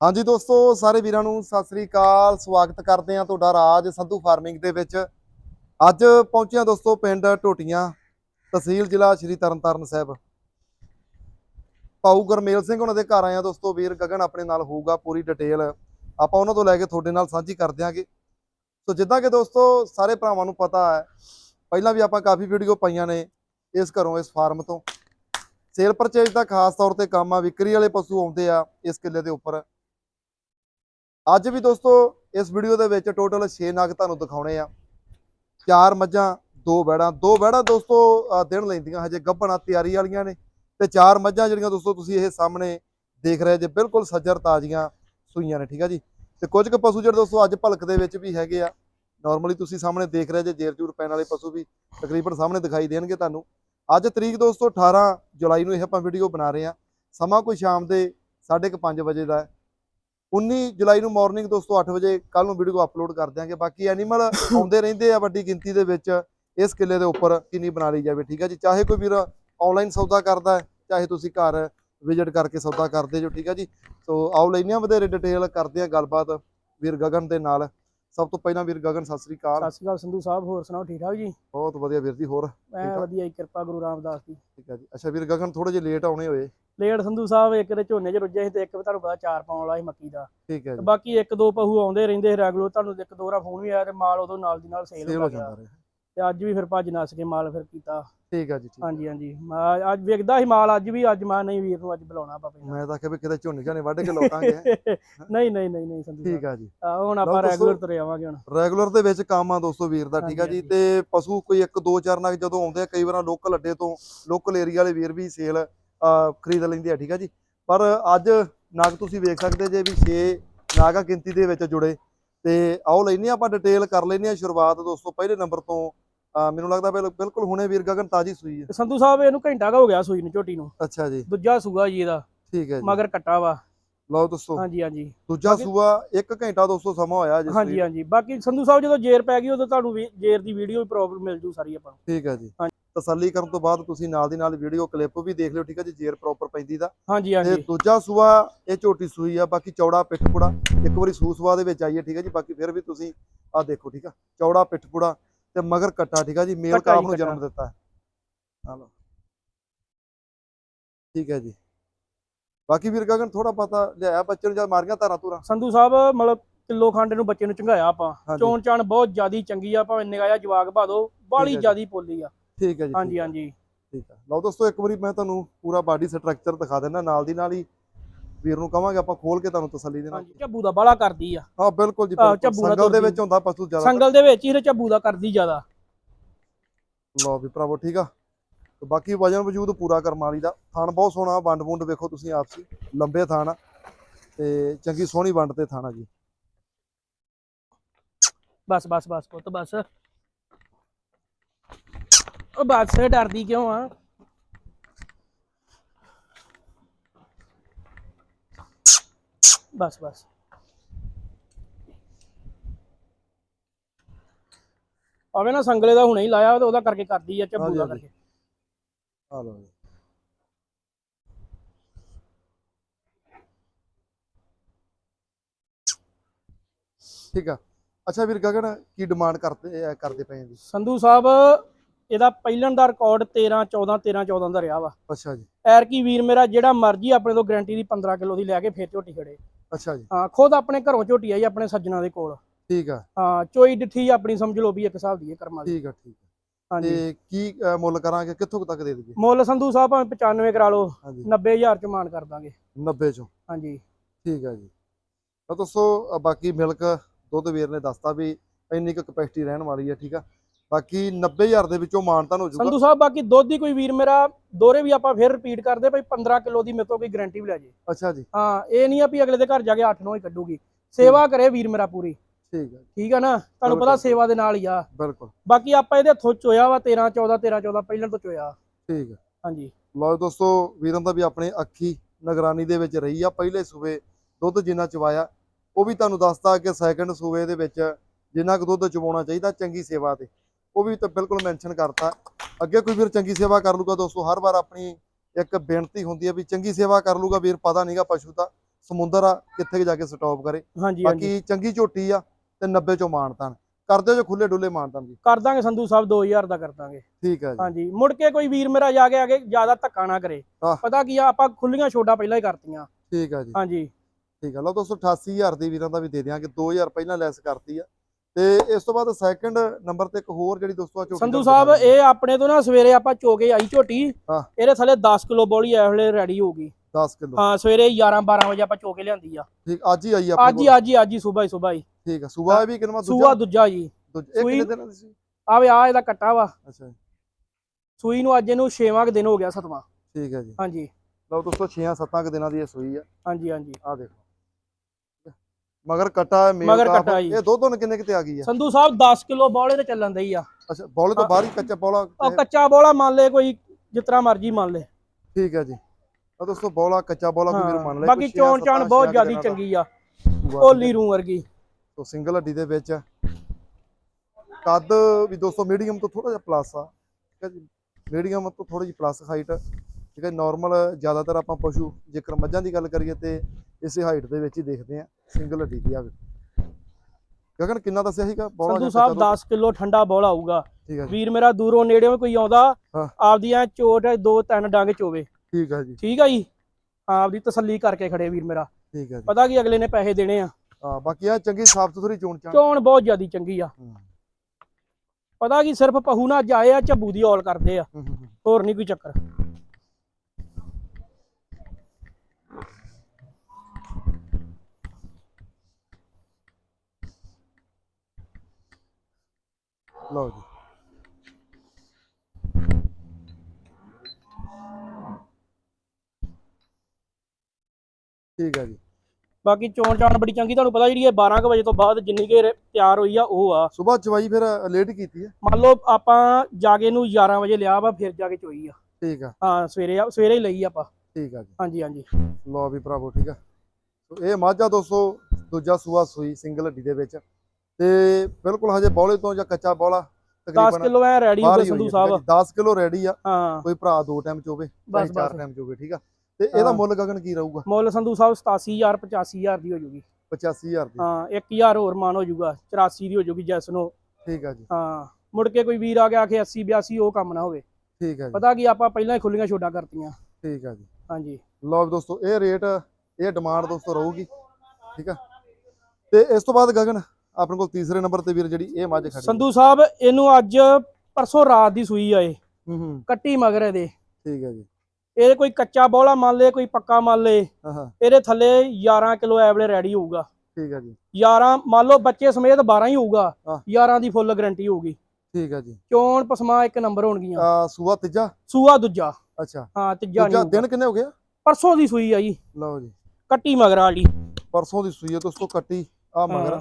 ਹਾਂਜੀ ਦੋਸਤੋ, ਸਾਰੇ ਵੀਰਾਂ ਨੂੰ ਸਤਿ ਸ੍ਰੀ ਅਕਾਲ। ਸਵਾਗਤ ਕਰਦੇ ਹਾਂ ਤੁਹਾਡਾ ਰਾਜ ਸੰਧੂ ਫਾਰਮਿੰਗ ਦੇ ਵਿੱਚ। ਅੱਜ ਪਹੁੰਚਿਆ ਦੋਸਤੋ ਪਿੰਡ ਟੋਟੀਆਂ ਤਹਿਸੀਲ ਜ਼ਿਲ੍ਹਾ ਸ਼੍ਰੀ ਤਰਨਤਾਰਨ ਸਾਹਿਬ। ਭਾਊ ਗੁਰਮੇਲ ਸਿੰਘ ਉਹਨਾਂ ਦੇ ਘਰ ਆਏ ਹਾਂ ਦੋਸਤੋ, ਵੀਰ ਗਗਨ ਆਪਣੇ ਨਾਲ ਹੋਊਗਾ ਪੂਰੀ ਡਿਟੇਲ। ਆਪਾਂ ਉਹਨਾਂ ਤੋਂ ਲੈ ਕੇ ਤੁਹਾਡੇ ਨਾਲ ਸਾਂਝੀ ਕਰ ਦਿਆਂਗੇ। ਸੋ ਜਿੱਦਾਂ ਕਿ ਦੋਸਤੋ, ਸਾਰੇ ਭਰਾਵਾਂ ਨੂੰ ਪਤਾ ਹੈ, ਪਹਿਲਾਂ ਵੀ ਆਪਾਂ ਕਾਫੀ ਵੀਡੀਓ ਪਾਈਆਂ ਨੇ ਇਸ ਘਰੋਂ, ਇਸ ਫਾਰਮ ਤੋਂ। ਸੇਲ ਪਰਚੇਜ ਦਾ ਖਾਸ ਤੌਰ ਤੇ ਕੰਮ ਆ, ਵਿਕਰੀ ਵਾਲੇ ਪਸ਼ੂ ਆਉਂਦੇ ਆ ਇਸ ਕਿੱਲੇ ਦੇ ਉੱਪਰ। ਅੱਜ ਵੀ ਦੋਸਤੋ, ਇਸ ਵੀਡੀਓ ਦੇ ਵਿੱਚ ਟੋਟਲ 6 ਨਗ ਤੁਹਾਨੂੰ ਦਿਖਾਉਣੇ ਆ। ਚਾਰ ਮੱਝਾਂ, ਦੋ ਬੈੜਾਂ। ਦੋ ਬੈੜਾਂ ਦੋਸਤੋ ਦਿਨ ਲੈਂਦੀਆਂ, ਹਜੇ ਗੱਭਣਾ ਤਿਆਰੀ ਵਾਲੀਆਂ ਨੇ। ਤੇ ਚਾਰ ਮੱਝਾਂ ਜਿਹੜੀਆਂ ਦੋਸਤੋ, ਤੁਸੀਂ ਇਹ ਸਾਹਮਣੇ ਦੇਖ ਰਹੇ ਜੇ ਬਿਲਕੁਲ ਸੱਜਰ ਤਾਜ਼ੀਆਂ ਸੂਈਆਂ ਨੇ, ਠੀਕ ਆ ਜੀ? ਤੇ ਕੁਝ ਕੁ ਪਸ਼ੂ ਜਿਹੜੇ ਦੋਸਤੋ, ਅੱਜ ਭਲਕ ਦੇ ਵਿੱਚ ਵੀ ਹੈਗੇ ਆ। ਨਾਰਮਲੀ ਤੁਸੀਂ ਸਾਹਮਣੇ ਦੇਖ ਰਹੇ ਜੇ ਜੇਰ ਜੂਰ ਪੈਣ ਵਾਲੇ ਪਸ਼ੂ ਵੀ ਤਕਰੀਬਨ ਸਾਹਮਣੇ ਦਿਖਾਈ ਦੇਣਗੇ ਤੁਹਾਨੂੰ। ਅੱਜ ਤਰੀਕ ਦੋਸਤੋ 18 ਜੁਲਾਈ ਨੂੰ ਇਹ ਆਪਾਂ ਵੀਡੀਓ ਬਣਾ ਰਹੇ ਆ ਸਮਾਂ ਕੋਈ ਸ਼ਾਮ ਦੇ 5:30 ਵਜੇ ਦਾ ਹੈ। 19 ਜੁਲਾਈ ਨੂੰ ਮਾਰਨਿੰਗ ਦੋਸਤੋ 8 ਵਜੇ ਕੱਲ ਨੂੰ ਵੀਡੀਓ ਅਪਲੋਡ ਕਰ ਦਿਆਂਗੇ। ਬਾਕੀ ਐਨੀਮਲ ਆਉਂਦੇ ਰਹਿੰਦੇ ਆ, ਵੱਡੀ ਗਿਣਤੀ ਦੇ ਵਿੱਚ ਇਸ ਕਿੱਲੇ ਦੇ ਉੱਪਰ ਕਿੰਨੀ ਬਣਾ ਲਈ ਜਾਵੇ, ਠੀਕ ਹੈ ਜੀ? ਚਾਹੇ ਕੋਈ ਵੀਰ ਆਨਲਾਈਨ ਸੌਦਾ ਕਰਦਾ ਚਾਹੇ ਤੁਸੀਂ ਘਰ ਵਿਜ਼ਿਟ ਕਰਕੇ ਸੌਦਾ ਕਰਦੇ ਜੋ, ਠੀਕ ਹੈ ਜੀ? ਸੋ ਆਓ ਲੈਂਦੇ ਹਾਂ, ਵਧੇਰੇ ਡਿਟੇਲ ਕਰਦੇ ਆ ਗੱਲਬਾਤ ਵੀਰ ਗਗਨ ਦੇ ਨਾਲ। ਸਭ ਤੋਂ ਪਹਿਲਾਂ ਵੀਰ ਗਗਨ ਸਤਿ ਸ੍ਰੀ ਅਕਾਲ। ਸਤਿ ਸ਼੍ਰੀ ਅਕਾਲ ਸੰਧੂ ਸਾਹਿਬ ਹੋਰ ਸੁਣਾਓ ਠੀਕ ਠਾਕ ਜੀ? ਬਹੁਤ ਵਧੀਆ ਵੀਰ ਜੀ ਹੋਰ ਮੈਂ। ਵਧੀਆ ਜੀ ਕਿਰਪਾ ਗੁਰੂ ਰਾਮਦਾਸ ਦੀ। ਠੀਕ ਹੈ ਜੀ। ਅੱਛਾ ਵੀਰ ਗਗਨ ਥੋੜੇ ਜਿਹਾ ਲੇਟ ਆਉਣੇ ਹੋਏ। ਲੇਟ ਸੰਧੂ ਸਾਹਿਬ ਇੱਕ ਦੇ ਝੋਨੇ 'ਚ ਰੁੱਝੇ ਸੀ ਤੇ ਇੱਕ ਤੁਹਾਨੂੰ ਪਤਾ ਚਾਰ ਪਾਉਣ ਵਾਲਾ ਸੀ ਮੱਕੀ ਦਾ। ਠੀਕ ਹੈ ਜੀ। ਬਾਕੀ ਇੱਕ ਦੋ ਪਹੂ ਆਉਂਦੇ ਰਹਿੰਦੇ ਰੈਗੂਲਰ ਤੁਹਾਨੂੰ ਇੱਕ ਦੋ ਵਾਰ ਫੋਨ ਵੀ ਆਇਆ ਤੇ ਮਾਲ ਉਦੋਂ ਨਾਲ ਦੀ ਨਾਲ ਸੇਲ ਹੋ ਗਿਆ। ਜਾਂਦਾ ਰਿਹਾ। ਤੇ ਅੱਜ ਵੀ ਫਿਰ ਭੱਜ ਨੱਸ ਕੇ ਮਾਲ ਫਿਰ ਕੀਤਾ। ਠੀਕ ਹੈ ਜੀ ਠੀਕ। ਹਾਂਜੀ ਹਾਂਜੀ। ਮੈਂ ਅੱਜ ਵੇਖਦਾ ਸੀ ਮਾਲ ਅੱਜ ਵੀ ਅੱਜ ਮੈਂ ਨਹੀਂ ਵੀਰ ਨੂੰ ਅੱਜ ਬੁਲਾਉਣਾ ਪਹਿਲਾਂ। ਮੈਂ ਤਾਂ ਕਿਹਾ ਵੀ ਕਿਤੇ ਝੋਨੇ ਝਾਨੇ ਵੱਢ ਕੇ ਲੋਟਾਂਗੇ। ਨਹੀਂ ਨਹੀਂ ਨਹੀਂ ਨਹੀਂ ਸੰਧੂ ਠੀਕ ਆ ਜੀ। ਹੁਣ ਆਪਾਂ ਰੈਗੂਲਰ ਤੁਰੇ ਆਵਾਂਗੇ ਹੁਣ। ਰੈਗੂਲਰ ਦੇ ਵਿੱਚ ਕੰਮ ਆ ਦੋਸਤੋ ਵੀਰ ਦਾ ਠੀਕ ਆ ਜੀ। ਤੇ ਪਸ਼ੂ ਕੋਈ ਇੱਕ ਦੋ ਚਾਰ ਨਗ ਜਦੋਂ ਆਉਂਦੇ ਆ ਕਈ ਵਾਰ ਲੋਕਲ ਅੱਡੇ ਤੋਂ ਲੋਕਲ ਏਰੀਆ ਵਾਲੇ ਵੀਰ ਵੀ ਸੇਲ ਖਰੀਦ ਲੈਂਦੇ ਆ ਠੀਕ ਆ ਜੀ। ਪਰ ਅੱਜ ਨਗ ਤੁਸੀਂ ਵੇਖ ਸਕਦੇ ਜੇ ਵੀ 6 ਨਾਗਾ ਗਿਣਤੀ ਦੇ ਵਿੱਚ ਜੁੜੇ। ਤੇ ਆਓ ਲੈਨੇ ਆਪਾਂ ਡਿਟੇਲ ਕਰ ਲੈਨੇ ਆ ਸ਼ੁਰੂਆਤ ਦੋਸਤੋ ਪਹਿਲੇ ਨੰਬਰ ਤੋਂ ਮੈਨੂੰ ਲੱਗਦਾ ਬਿਲ- ਬਿਲਕੁਲ ਹੁਣੇ ਵੀਰ ਗਗਨ ਤਾਜੀ ਸੂਈ ਹੈ। ਤੇ ਸੰਧੂ ਸਾਹਿਬ ਇਹਨੂੰ ਘੰਟਾ ਕੁ ਹੋ ਗਿਆ ਸੂਈ ਨੂੰ ਝੋਟੀ ਨੂੰ। ਅੱਛਾ ਜੀ। ਦੂਜਾ ਸੂਆ ਜੀ ਇਹਦਾ। ਠੀਕ ਹੈ ਜੀ। ਮਗਰ ਕੱਟਾ ਵਾ। ਲਓ ਦੋਸਤੋ। ਹਾਂਜੀ ਹਾਂਜੀ। ਦੂਜਾ ਸੂਆ 1 ਘੰਟਾ ਦੋਸਤੋ ਸਮਾਂ ਹੋਇਆ ਜੀ ਹਾਂਜੀ ਹਾਂਜੀ। ਬਾਕੀ ਸੰਧੂ ਸਾਹਿਬ ਜਦੋਂ ਜੇਰ ਪੈ ਗਈ ਉਦੋਂ ਤੁਹਾਨੂੰ ਜੇਰ ਦੀ ਵੀਡੀਓ ਵੀ ਪ੍ਰੋਬਲਮ ਮਿਲ ਜੂ ਸਾਰੀ ਆਪਾਂ ਠੀਕ ਹੈ ਜੀ। ਤਸੱਲੀ ਕਰਨ ਤੋਂ ਬਾਅਦ ਤੁਸੀਂ ਨਾਲ ਦੀ ਨਾਲ ਵੀਡੀਓ ਕਲਿੱਪ ਵੀ ਦੇਖ ਲਿਓ ਠੀਕ ਹੈ ਜੀ ਜੇਰ ਪ੍ਰੋਪਰ ਪੈਂਦੀ ਦਾ। ਹਾਂਜੀ ਤੇ ਹਾਂਜੀ। ਦੂਜਾ ਸੂਆ ਇਹ ਝੋਟੀ ਸੂਈ ਆ ਬਾਕੀ ਚੌੜਾ ਪਿੱਠਪੁੜਾ ਇੱਕ ਵਾਰੀ ਸੂ ਸੂਆ ਦੇ ਵਿੱਚ ਆਈ ਹੈ ਠੀਕ ਹੈ ਜੀ ਬਾਕੀ ਫਿਰ ਵੀ ਤੁਸੀਂ ਆ ਦੇਖੋ ਠੀਕ ਆ ਚੌੜਾ ਪਿੱਠਪੁੜਾ ਤੇ ਮਗਰ ਕੱਟਾ ਠੀਕ ਆ ਜੀ ਮੇਲ ਕਾਫ ਨੂੰ ਜਨਮ। ਦਿੱਤਾ। ਆ ਠੀਕ ਹੈ ਜੀ। ਬਾਕੀ ਵੀਰ ਗਗਨ ਥੋੜਾ ਪਤਾ ਲਿਆਇਆ ਬੱਚੇ ਨੂੰ ਜਦ ਮਾਰੀਆਂ ਧਾਰਾਂ ਧੂਰਾਂ। ਸੰਧੂ ਸਾਹਿਬ ਮਤਲਬ ਕਿਲੋ ਖੰਡ ਨੂੰ ਬੱਚੇ ਨੂੰ ਚੰਗਾਇਆ ਆਪਾਂ। ਚੋਣ ਚਾਣ ਬਹੁਤ ਜਿਆਦੀ ਚੰਗੀ ਆ ਭਾਵੇਂ ਨਿਗਾਇਆ ਜਵਾਗ ਪਾ ਦੋ ਬਾਲੀ। ਜਿਆਦੀ ਪੋਲੀ ਆ। ਠੀਕ ਹੈ ਜੀ ਹਾਂਜੀ ਹਾਂਜੀ। ਠੀਕ ਹੈ ਲਓ ਦੋਸਤੋ ਇੱਕ ਵਾਰੀ ਮੈਂ ਤੁਹਾਨੂੰ ਪੂਰਾ ਬਾਡੀ ਸਟਰਕਚਰ ਦਿਖਾ ਦਿੰਦਾ ਨਾਲ ਦੀ ਨਾਲ ਹੀ ਵੀਰ ਨੂੰ ਕਵਾਂਗੇ ਆਪਾਂ ਖੋਲ ਕੇ ਤੁਹਾਨੂੰ ਤਸੱਲੀ ਦੇਣਾ ਹਾਂਜੀ ਝੱਬੂ ਦਾ ਬਾਲਾ ਕਰਦੀ ਆ। ਹਾਂ ਬਿਲਕੁਲ ਜੀ ਆਹ, ਬਿਲਕੁਲ। ਝੱਬੂ ਨਾਲ ਸੰਗਲ ਦੇ ਤੁਰਦੀ। ਵਿੱਚ ਹੁੰਦਾ ਪਸ਼ੂ ਜ਼ਿਆਦਾ। ਸੰਗਲ ਦੇ ਵਿੱਚ ਹੀ ਝੱਬੂ ਦਾ ਕਰਦੀ ਜ਼ਿਆਦਾ। ਲਓ ਵੀ ਭਰਾਵੋ ਠੀਕ ਆ? ਤੇ ਬਾਕੀ ਵਜਨ ਵਜੂਦ ਪੂਰਾ ਕਰਮ ਵਾਲੀ ਦਾ। ਥਣ ਬਹੁਤ ਸੋਹਣਾ ਵੰਡ ਵੁੰਡ ਵੇਖੋ ਤੁਸੀਂ ਆਪਸੀ। ਲੰਬੇ ਥਣ ਆ। ਤੇ ਚੰਗੀ ਸੋਹਣੀ ਵੰਡ ਤੇ ਥਾਣਾ ਜੀ। ਬਸ ਬਸ ਬਸ ਪੁੱਤ ਬਸ। ਉਹ ਬਸ ਡਰਦੀ ਕਿਉਂ ਆ? ਬਸ ਬਸ। ਆਵੇ ਨਾ ਸੰਗਲੇ ਦਾ ਹੁਣੇ ਹੀ ਲਾਇਆ ਤੇ ਉਹਦਾ ਕਰਕੇ ਕਰਦੀ ਆ ਹਾਂਜੀ, ਦਾ। ਕਰਕੇ। ਆ ਲਓ ਜੀ। ਠੀਕ ਆ। ਅੱਛਾ ਵੀਰ ਗਗਨ ਕੀ ਡਿਮਾਂਡ ਕਰਦੇ ਕਰਦੇ ਪਏ ਜੀ? ਸੰਧੂ ਸਾਹਿਬ ਇਹਦਾ ਪਹਿਲਣ ਦਾ ਰਿਕਾਰਡ 13 14 13 14 ਦਾ ਰਿਹਾ ਵਾ। ਅੱਛਾ ਜੀ। ਐਰ ਕੀ ਵੀਰ ਮੇਰਾ ਜਿਹੜਾ ਮਰਜ਼ੀ ਆਪਣੇ ਤੋਂ ਗਾਰੰਟੀ ਦੀ 15 ਕਿਲੋ ਦੀ ਲੈ ਕੇ ਫੇਰ ਝੋਟੀ ਖੜੇ। ਅੱਛਾ ਜੀ। ਹਾਂ ਖੁਦ ਆਪਣੇ ਘਰੋਂ ਝੋਟੀ ਆਈ ਆਪਣੇ ਸੱਜਣਾ ਦੇ ਕੋਲ। ਠੀਕ ਆ। ਹਾਂ ਚੋਈ ਡਿੱਠੀ ਆਪਣੀ ਸਮਝ ਲਓ ਵੀ ਇੱਕ ਹਿਸਾਬ ਦੀ ਹੈ ਕਰਮਾਂ ਦੀ। ਠੀਕ ਆ ਠੀਕ ਆ। ਹਾਂਜੀ। ਤੇ ਕੀ ਅ, ਮੁੱਲ ਕਰਾਂਗੇ? ਕਿੱਥੋਂ ਕੁ ਤੱਕ ਦੇ ਦਈਏ? ਮੁੱਲ ਸੰਧੂ ਸਾਹਿਬ ਭਾਵੇਂ 95 ਕਰਾ ਲਓ ਹਾਂਜੀ। 90000 ਚ ਮਾਨ ਕਰ ਦਾਂਗੇ। 90 ਚੋਂ। ਹਾਂਜੀ। ਠੀਕ ਹੈ ਜੀ। ਤਾਂ ਦੋਸਤੋ ਅ, ਬਾਕੀ ਮਿਲਕ ਦੁੱਧ ਵੀਰ ਨੇ ਦੱਸਤਾ ਵੀ ਇੰਨੀ ਕੁ ਕਪੈਸਿਟੀ ਰਹਿਣ ਵਾਲੀ ਹੈ ਠੀਕ ਆ? ਬਾਕੀ 90000 ਦੇ ਵਿੱਚੋਂ ਮਾਨਤਾਨ ਹੋ ਜਾਊਗਾ। ਸੰਧੂ ਸਾਹਿਬ ਬਾਕੀ ਦੁੱਧ ਦੀ ਕੋਈ ਵੀਰ ਮੇਰਾ ਦੋਰੇ ਵੀ ਆਪਾਂ ਫੇਰ ਰਿਪੀਟ ਕਰਦੇ ਭਾਈ 15 ਕਿਲੋ ਦੀ ਮੇਰੇ ਤੋਂ ਕੋਈ ਗਾਰੰਟੀ ਵੀ ਲੈ ਜੇ। ਅੱਛਾ ਜੀ। ਹਾਂ ਇਹ ਨਹੀਂ ਆ ਵੀ ਅਗਲੇ ਦੇ ਘਰ ਜਾ ਕੇ 8-9 ਹੀ ਕੱਢੂਗੀ। ਸੇਵਾ ਕਰੇ ਵੀਰ ਮੇਰਾ ਪੂਰੀ। ਠੀਕ ਹੈ ਠੀਕ ਆ ਨਾ? ਤੁਹਾਨੂੰ ਪਤਾ। ਸੇਵਾ ਦੇ ਨਾਲ ਹੀ ਆ। ਬਿਲਕੁਲ। ਬਾਕੀ ਆਪਾਂ ਇਹਦੇ ਹੱਥੋਂ ਚੋਇਆ ਵਾ 13 14 13 14 ਪਹਿਲਾਂ ਤੋਂ ਚੋਇਆ। ਠੀਕ ਹੈ ਹਾਂਜੀ। ਲਓ ਦੋਸਤੋ ਵੀਰਾਂ ਦਾ ਵੀ ਆਪਣੇ ਅੱਖੀ ਨਿਗਰਾਨੀ ਦੇ ਵਿੱਚ ਰਹੀ ਆ। ਪਹਿਲੇ ਸੂਬੇ ਦੁੱਧ ਜਿੰਨਾ ਚਵਾਇਆ ਉਹ ਵੀ ਤੁਹਾਨੂੰ ਦੱਸਤਾ ਕਿ ਸੈਕੰਡ ਸੂਬੇ ਦੇ ਵਿੱਚ ਜਿੰਨਾ ਕੁ ਦੁੱਧ ਚਵਾਉਣਾ ਚਾਹੀਦਾ ਚੰਗੀ ਸੇਵਾ ਤੇ। ਉਹ ਵੀ ਤਾਂ ਬਿਲਕੁਲ ਮੈਂਸ਼ਨ ਕਰਤਾ। ਅੱਗੇ ਕੋਈ ਵੀਰ ਚੰਗੀ ਸੇਵਾ ਕਰ ਲੂਗਾ ਦੋਸਤੋ ਹਰ ਵਾਰ ਆਪਣੀ ਇੱਕ ਬੇਨਤੀ ਹੁੰਦੀ ਹੈ ਵੀ ਚੰਗੀ ਸੇਵਾ ਕਰ ਲੂਗਾ ਵੀਰ ਪਤਾ ਨਹੀਂਗਾ ਪਸ਼ੂ ਦਾ ਸਮੁੰਦਰ ਆ ਕਿੱਥੇ ਜਾ ਕੇ ਸਟਾਪ ਕਰੇ। ਬਾਕੀ ਚੰਗੀ ਝੋਟੀ ਆ ਤੇ 90 ਚੋਂ ਮਾਨਤਾਨ ਕਰਦੇ ਜੋ ਖੁੱਲੇ ਡੁੱਲੇ ਮਾਨਤਾਨ ਜੀ। ਕਰ ਦਾਂਗੇ ਸੰਧੂ ਸਾਹਿਬ 2000 ਦਾ ਕਰ ਦਾਂਗੇ। ਠੀਕ ਹੈ ਜੀ। ਹਾਂਜੀ ਮੁੜ ਕੇ ਕੋਈ ਵੀਰ ਮੇਰਾ ਜਾ ਕੇ ਆਗੇ ਜ਼ਿਆਦਾ ਧੱਕਾ ਨਾ ਕਰੇ। ਪਤਾ ਕੀ ਆ ਆਪਾਂ ਖੁੱਲੀਆਂ ਛੋਡਾਂ ਪਹਿਲਾਂ ਹੀ ਕਰਤੀਆਂ। ਠੀਕ ਹੈ ਜੀ। ਹਾਂਜੀ। ਠੀਕ ਹੈ ਲਓ ਦੋਸਤੋ 88000 ਦੀ ਵੀਰਾਂ ਦਾ ਵੀ ਦੇ ਦਿਆਂਗੇ। 2000 ਪਹਿਲਾਂ ਲੈਸ ਕਰਤੀ ਆ। ਤੇ ਇਸ ਤੋਂ ਬਾਅਦ ਸੈਕੰਡ ਨੰਬਰ ਤੇ ਇੱਕ ਹੋਰ ਜਿਹੜੀ ਦੋਸਤੋ ਆ ਝੋਟੀ ਸੰਧੂ ਸਾਹਿਬ ਇਹ ਆਪਣੇ ਤੋਂ ਨਾ ਸਵੇਰੇ ਆਪਾਂ ਚੋਕੇ ਆਈ ਝੋਟੀ ਹਾਂ। ਇਹਦੇ ਥੱਲੇ 10 ਕਿਲੋ ਬੋਲੀ ਐ ਵੇਲੇ ਰੈਡੀ ਹੋਊਗੀ 10 ਕਿਲੋ। ਹਾਂ ਸਵੇਰੇ 11 12 ਵਜੇ ਆਪਾਂ ਚੋਕੇ ਲਿਆਂਦੀ ਆ। ਠੀਕ ਅੱਜ ਹੀ ਆਈ ਆ ਅੱਜ ਹੀ ਅੱਜ ਹੀ ਅੱਜ ਹੀ ਸਵੇਰ ਹੀ ਸਵੇਰ ਹੀ। ਠੀਕ ਹੈ ਸੂਬਾ ਵੀ ਕਿੰਨਾ ਸੂਆ ਦੂਜਾ ਜੀ। ਦੂਜਾ ਇਹ ਕਿੰਨੇ ਦਿਨਾਂ ਦੀ ਸੀ? ਆਵੇ ਆ ਇਹਦਾ ਕੱਟਾ ਵਾ। ਅੱਛਾ। ਸੂਈ ਨੂੰ ਅੱਜ ਇਹਨੂੰ 6ਵਾਂ ਦਿਨ ਹੋ ਗਿਆ ਸਤਵਾਂ। ਠੀਕ ਹੈ ਜੀ। ਹਾਂਜੀ। ਲਓ ਦੋਸਤੋ 6-7 ਕੁ ਦਿਨਾਂ ਦੀ ਇਹ ਸੂਈ ਆ। ਹਾਂਜੀ ਹਾਂਜੀ। ਆ ਦੇਖੋ। ਮਗਰ ਕਟਾ ਮੇਲ ਮਗਰ ਕਾਫ, ਕੱਟਾ ਜੀ। ਇਹ ਦੁੱਧ ਹੁਣ ਕਿੰਨੇ ਕਿਤੇ ਆ ਗਈ ਆ? ਸੰਧੂ ਸਾਹਿਬ 10 ਕਿਲੋ ਬੋਲੇ ਤੇ ਚੱਲਣ ਦਈ ਆ। ਅੱਛਾ ਬੌਲੇ ਤੋਂ ਬਾਹਰ ਹੀ ਕੱਚਾ ਬੌਲਾ ਉਹ ਕੱਚਾ ਬੋਲਾ ਮੰਨ ਲੈ ਕੋਈ ਜਿਤਨਾ ਮਰਜ਼ੀ ਮੰਨ ਲੈ। ਠੀਕ ਹੈ ਜੀ। ਆ ਦੋਸਤੋ ਬੌਲਾ ਕੱਚਾ ਬੌਲਾ ਕੋਈ ਵੀਰ ਮੰਨ ਲੈ ਬਾਕੀ ਚੋਣ ਚਾਣ ਬਹੁਤ ਜ਼ਿਆਦੀ ਚੰਗੀ ਆ। ਓਲੀ ਰੂ ਵਰਗੀ। ਤੋਂ ਸਿੰਗਲ ਹੱਡੀ ਦੇ ਵਿੱਚ ਕੱਦ ਵੀ ਦੋਸਤੋ ਮੀਡੀਅਮ ਤੋਂ ਥੋੜਾ ਜਿਹਾ ਪਲੱਸ ਆ। ਠੀਕ ਹੈ ਜੀ। ਮੀਡੀਅਮ ਤੋਂ ਥੋੜੀ ਜਿਹੀ ਪਲੱਸ ਹਾਈਟ ਠੀਕ ਹੈ ਨਾਰਮਲ ਜ਼ਿਆਦਾਤਰ ਆਪਾਂ ਪਸ਼ੂ ਜੇਕਰ ਮੱਝਾਂ ਦੀ ਗੱਲ ਕਰੀਏ ਤੇ ਇਸੇ ਹਾਈਟ ਦੇ ਵਿੱਚ ਹੀ ਦੇਖਦੇ ਆ। ਸਿੰਗਲ ਹੱਡੀ ਦੀ ਆ ਗਗਨ ਕਿੰਨਾ ਦੱਸਿਆ ਸੀਗਾ? ਬੌਲਾ ਸੰਧੂ ਸਾਹਿਬ ਕੱਚਾ 10 ਕਿਲੋ ਠੰਡਾ ਬੋਲਾ ਆਊਗਾ। ਠੀਕ ਹੈ ਵੀਰ ਮੇਰਾ ਦੂਰੋਂ ਨੇੜਿਓਂ ਕੋਈ ਆਉਂਦਾ ਹਾਂ। ਆਪਦੀਆਂ ਚੋਟ ਦੋ ਤਿੰਨ ਡੰਗ ਚੋਵੇ ਠੀਕ ਹੈ ਜੀ। ਠੀਕ ਆ ਜੀ? ਆਪਦੀ ਤਸੱਲੀ ਕਰਕੇ ਖੜੇ ਵੀਰ ਮੇਰਾ। ਠੀਕ ਹੈ ਜੀ। ਪਤਾ ਕੀ ਅਗਲੇ ਨੇ ਪੈਸੇ ਦੇਣੇ ਆ। ਹਾਂ ਬਾਕੀ ਆ ਚੰਗੀ ਸਾਫ਼ ਸੁਥਰੀ ਚੋਣ ਚਾਣ। ਚੋਣ ਬਹੁਤ ਜ਼ਿਆਦੀ ਚੰਗੀ ਆ। ਹੂੰ, ਪਤਾ ਕੀ ਸਿਰਫ ਪਹੂ ਨਾ ਅੱਜ ਆਏ ਆ ਝੱਬੂ ਦੀ ਔਲ ਕਰਦੇ ਆ। ਹੂੰ, ਹੂੰ, ਹੂੰ। ਹੋਰ ਨਹੀਂ ਕੋਈ ਚੱਕਰ। ਲਓ ਜੀ। ਠੀਕ ਹੈ ਜੀ। ਬਾਕੀ ਚੋਣ ਚਾਣ ਬੜੀ ਚੰਗੀ ਤੁਹਾਨੂੰ ਪਤਾ ਜਿਹੜੀ ਇਹ 12 ਕੁ ਵਜੇ ਤੋਂ ਬਾਅਦ ਜਿੰਨੀ ਕੁ ਤਿਆਰ ਹੋਈ ਆ ਉਹ ਆ। ਸਵੇਰ ਚਵਾਈ ਫਿਰ ਲੇਟ ਕੀਤੀ ਹੈ ਮੰਨ ਲਓ ਆਪਾਂ ਜਾਗੇ ਨੂੰ 11 ਵਜੇ ਲਿਆ ਵਾ ਫਿਰ ਜਾ ਕੇ ਚੋਈ ਆ। ਠੀਕ ਆ। ਹਾਂ ਸਵੇਰੇ ਆ ਸਵੇਰੇ ਹੀ ਲਈ ਆਪਾਂ। ਠੀਕ ਆ ਜੀ। ਹਾਂਜੀ ਹਾਂਜੀ। ਲਓ ਵੀ ਭਰਾਵੋ ਠੀਕ ਆ। ਸੋ ਇਹ ਮਾਝਾ ਦੋਸਤੋ ਦੂਜਾ ਸੂਆ ਸੂਈ ਸਿੰਗਲ ਹੱਡੀ ਦੇ ਵਿੱਚ। ਤੇ ਬਿਲਕੁਲ ਹਜੇ ਬੌਲੇ ਤੋਂ ਜਾਂ ਕੱਚਾ ਬੌਲਾ 10 ਤਕਰੀਬਨ ਕਿਲੋ ਐ ਰੈਡੀ ਹੋ ਹੋਈ ਸੰਧੂ ਸਾਹਿਬ ਠੀਕ ਆ ਜੀ, 10 ਕਿਲੋ ਰੈਡੀ ਆ। ਹਾਂ। ਕੋਈ ਭਰਾ ਦੋ ਟਾਈਮ ਚੋਵੇ ਬਸ ਚਾਰ ਟਾਈਮ ਚੋਵੇ ਠੀਕ ਆ। ਤੇ ਇਹਦਾ। ਮੁੱਲ ਗਗਨ ਕੀ ਰਹੂਗਾ? ਮੁੱਲ ਸੰਧੂ ਸਾਹਿਬ 87000 85000 ਦੀ ਹੋ ਜੂਗੀ। 85000 ਦੀ। ਹਾਂ 1000 ਹੋਰ ਮਾਨ ਹੋ ਜੂਗਾ 84 ਦੀ ਹੋ ਜੂਗੀ ਜੈਸ ਨੂੰ। ਠੀਕ ਆ ਜੀ। ਹਾਂ ਮੁੜ ਕੇ ਕੋਈ ਵੀਰ ਆ ਗਿਆ ਕਿ 80 82 ਉਹ ਕੰਮ ਨਾ ਹੋਵੇ। ਠੀਕ ਆ ਜੀ। ਪਤਾ ਕੀ ਆਪਾਂ ਪਹਿਲਾਂ ਹੀ ਖੁੱਲੀਆਂ ਛੋਡਾਂ ਕਰਤੀਆਂ। ਠੀਕ ਆ ਜੀ। ਹਾਂਜੀ। ਲਓ ਵੀ ਦੋਸਤੋ ਇਹ ਰੇਟ ਇਹ ਡਿਮਾਂਡ ਦੋਸਤੋ ਰਹੂਗੀ ਠੀਕ ਆ। ਤੇ ਇਸ ਤੋਂ ਬਾਅਦ ਗਗਨ ਆਪਣੇ ਕੋਲ ਤੀਸਰੇ ਨੰਬਰ ਤੇ ਵੀਰ ਜਿਹੜੀ ਇਹ ਮੱਝ ਖੜੀ ਸੰਧੂ ਸਾਹਿਬ ਇਹਨੂੰ ਅੱਜ ਪਰਸੋਂ ਰਾਤ ਦੀ ਸੂਈ ਆਏ ਹੂੰ ਹੂੰ। ਕੱਟੀ ਮਗਰ ਇਹਦੇ। ਠੀਕ ਆ ਜੀ। ਇਹ ਕੋਈ ਕੱਚਾ ਬੋਲਾ ਮੰਨ ਲੇ ਕੋਈ ਪੱਕਾ ਮੰਨ ਲੇ ਹਾਂ ਹਾਂ। ਇਹਦੇ ਥੱਲੇ 11 ਕਿਲੋ ਐਵਲੇ ਰੈਡੀ ਹੋਊਗਾ। ਠੀਕ ਆ ਜੀ। 11 ਮੰਨ ਲਓ ਬੱਚੇ ਸਮੇਤ 12 ਹੀ ਹੋਊਗਾ ਹਾਂ। 11 ਦੀ ਫੁੱਲ ਗਾਰੰਟੀ ਹੋਊਗੀ। ਠੀਕ ਆ ਜੀ। ਚੋਣ ਪਸਮਾ ਇੱਕ ਨੰਬਰ ਹੋਣਗੀਆਂ। ਆ ਸੂਆ ਤੀਜਾ? ਸੂਆ ਦੂਜਾ। ਅੱਛਾ। ਹਾਂ ਤੀਜਾ ਦੂਜਾ ਨਹੀਂ ਦਿਨ ਕਿੰਨੇ ਹੋ ਗਏ ਆ? ਪਰਸੋਂ ਦੀ ਸੂਈ ਆ ਜੀ। ਲਓ ਜੀ। ਕੱਟੀ ਮਗਰ ਵਾਲੀ। ਪਰਸੋਂ ਦੀ ਸੂਈ ਹੈ ਦੋਸਤੋ ਕੱਟੀ ਆ ਮਗਰ।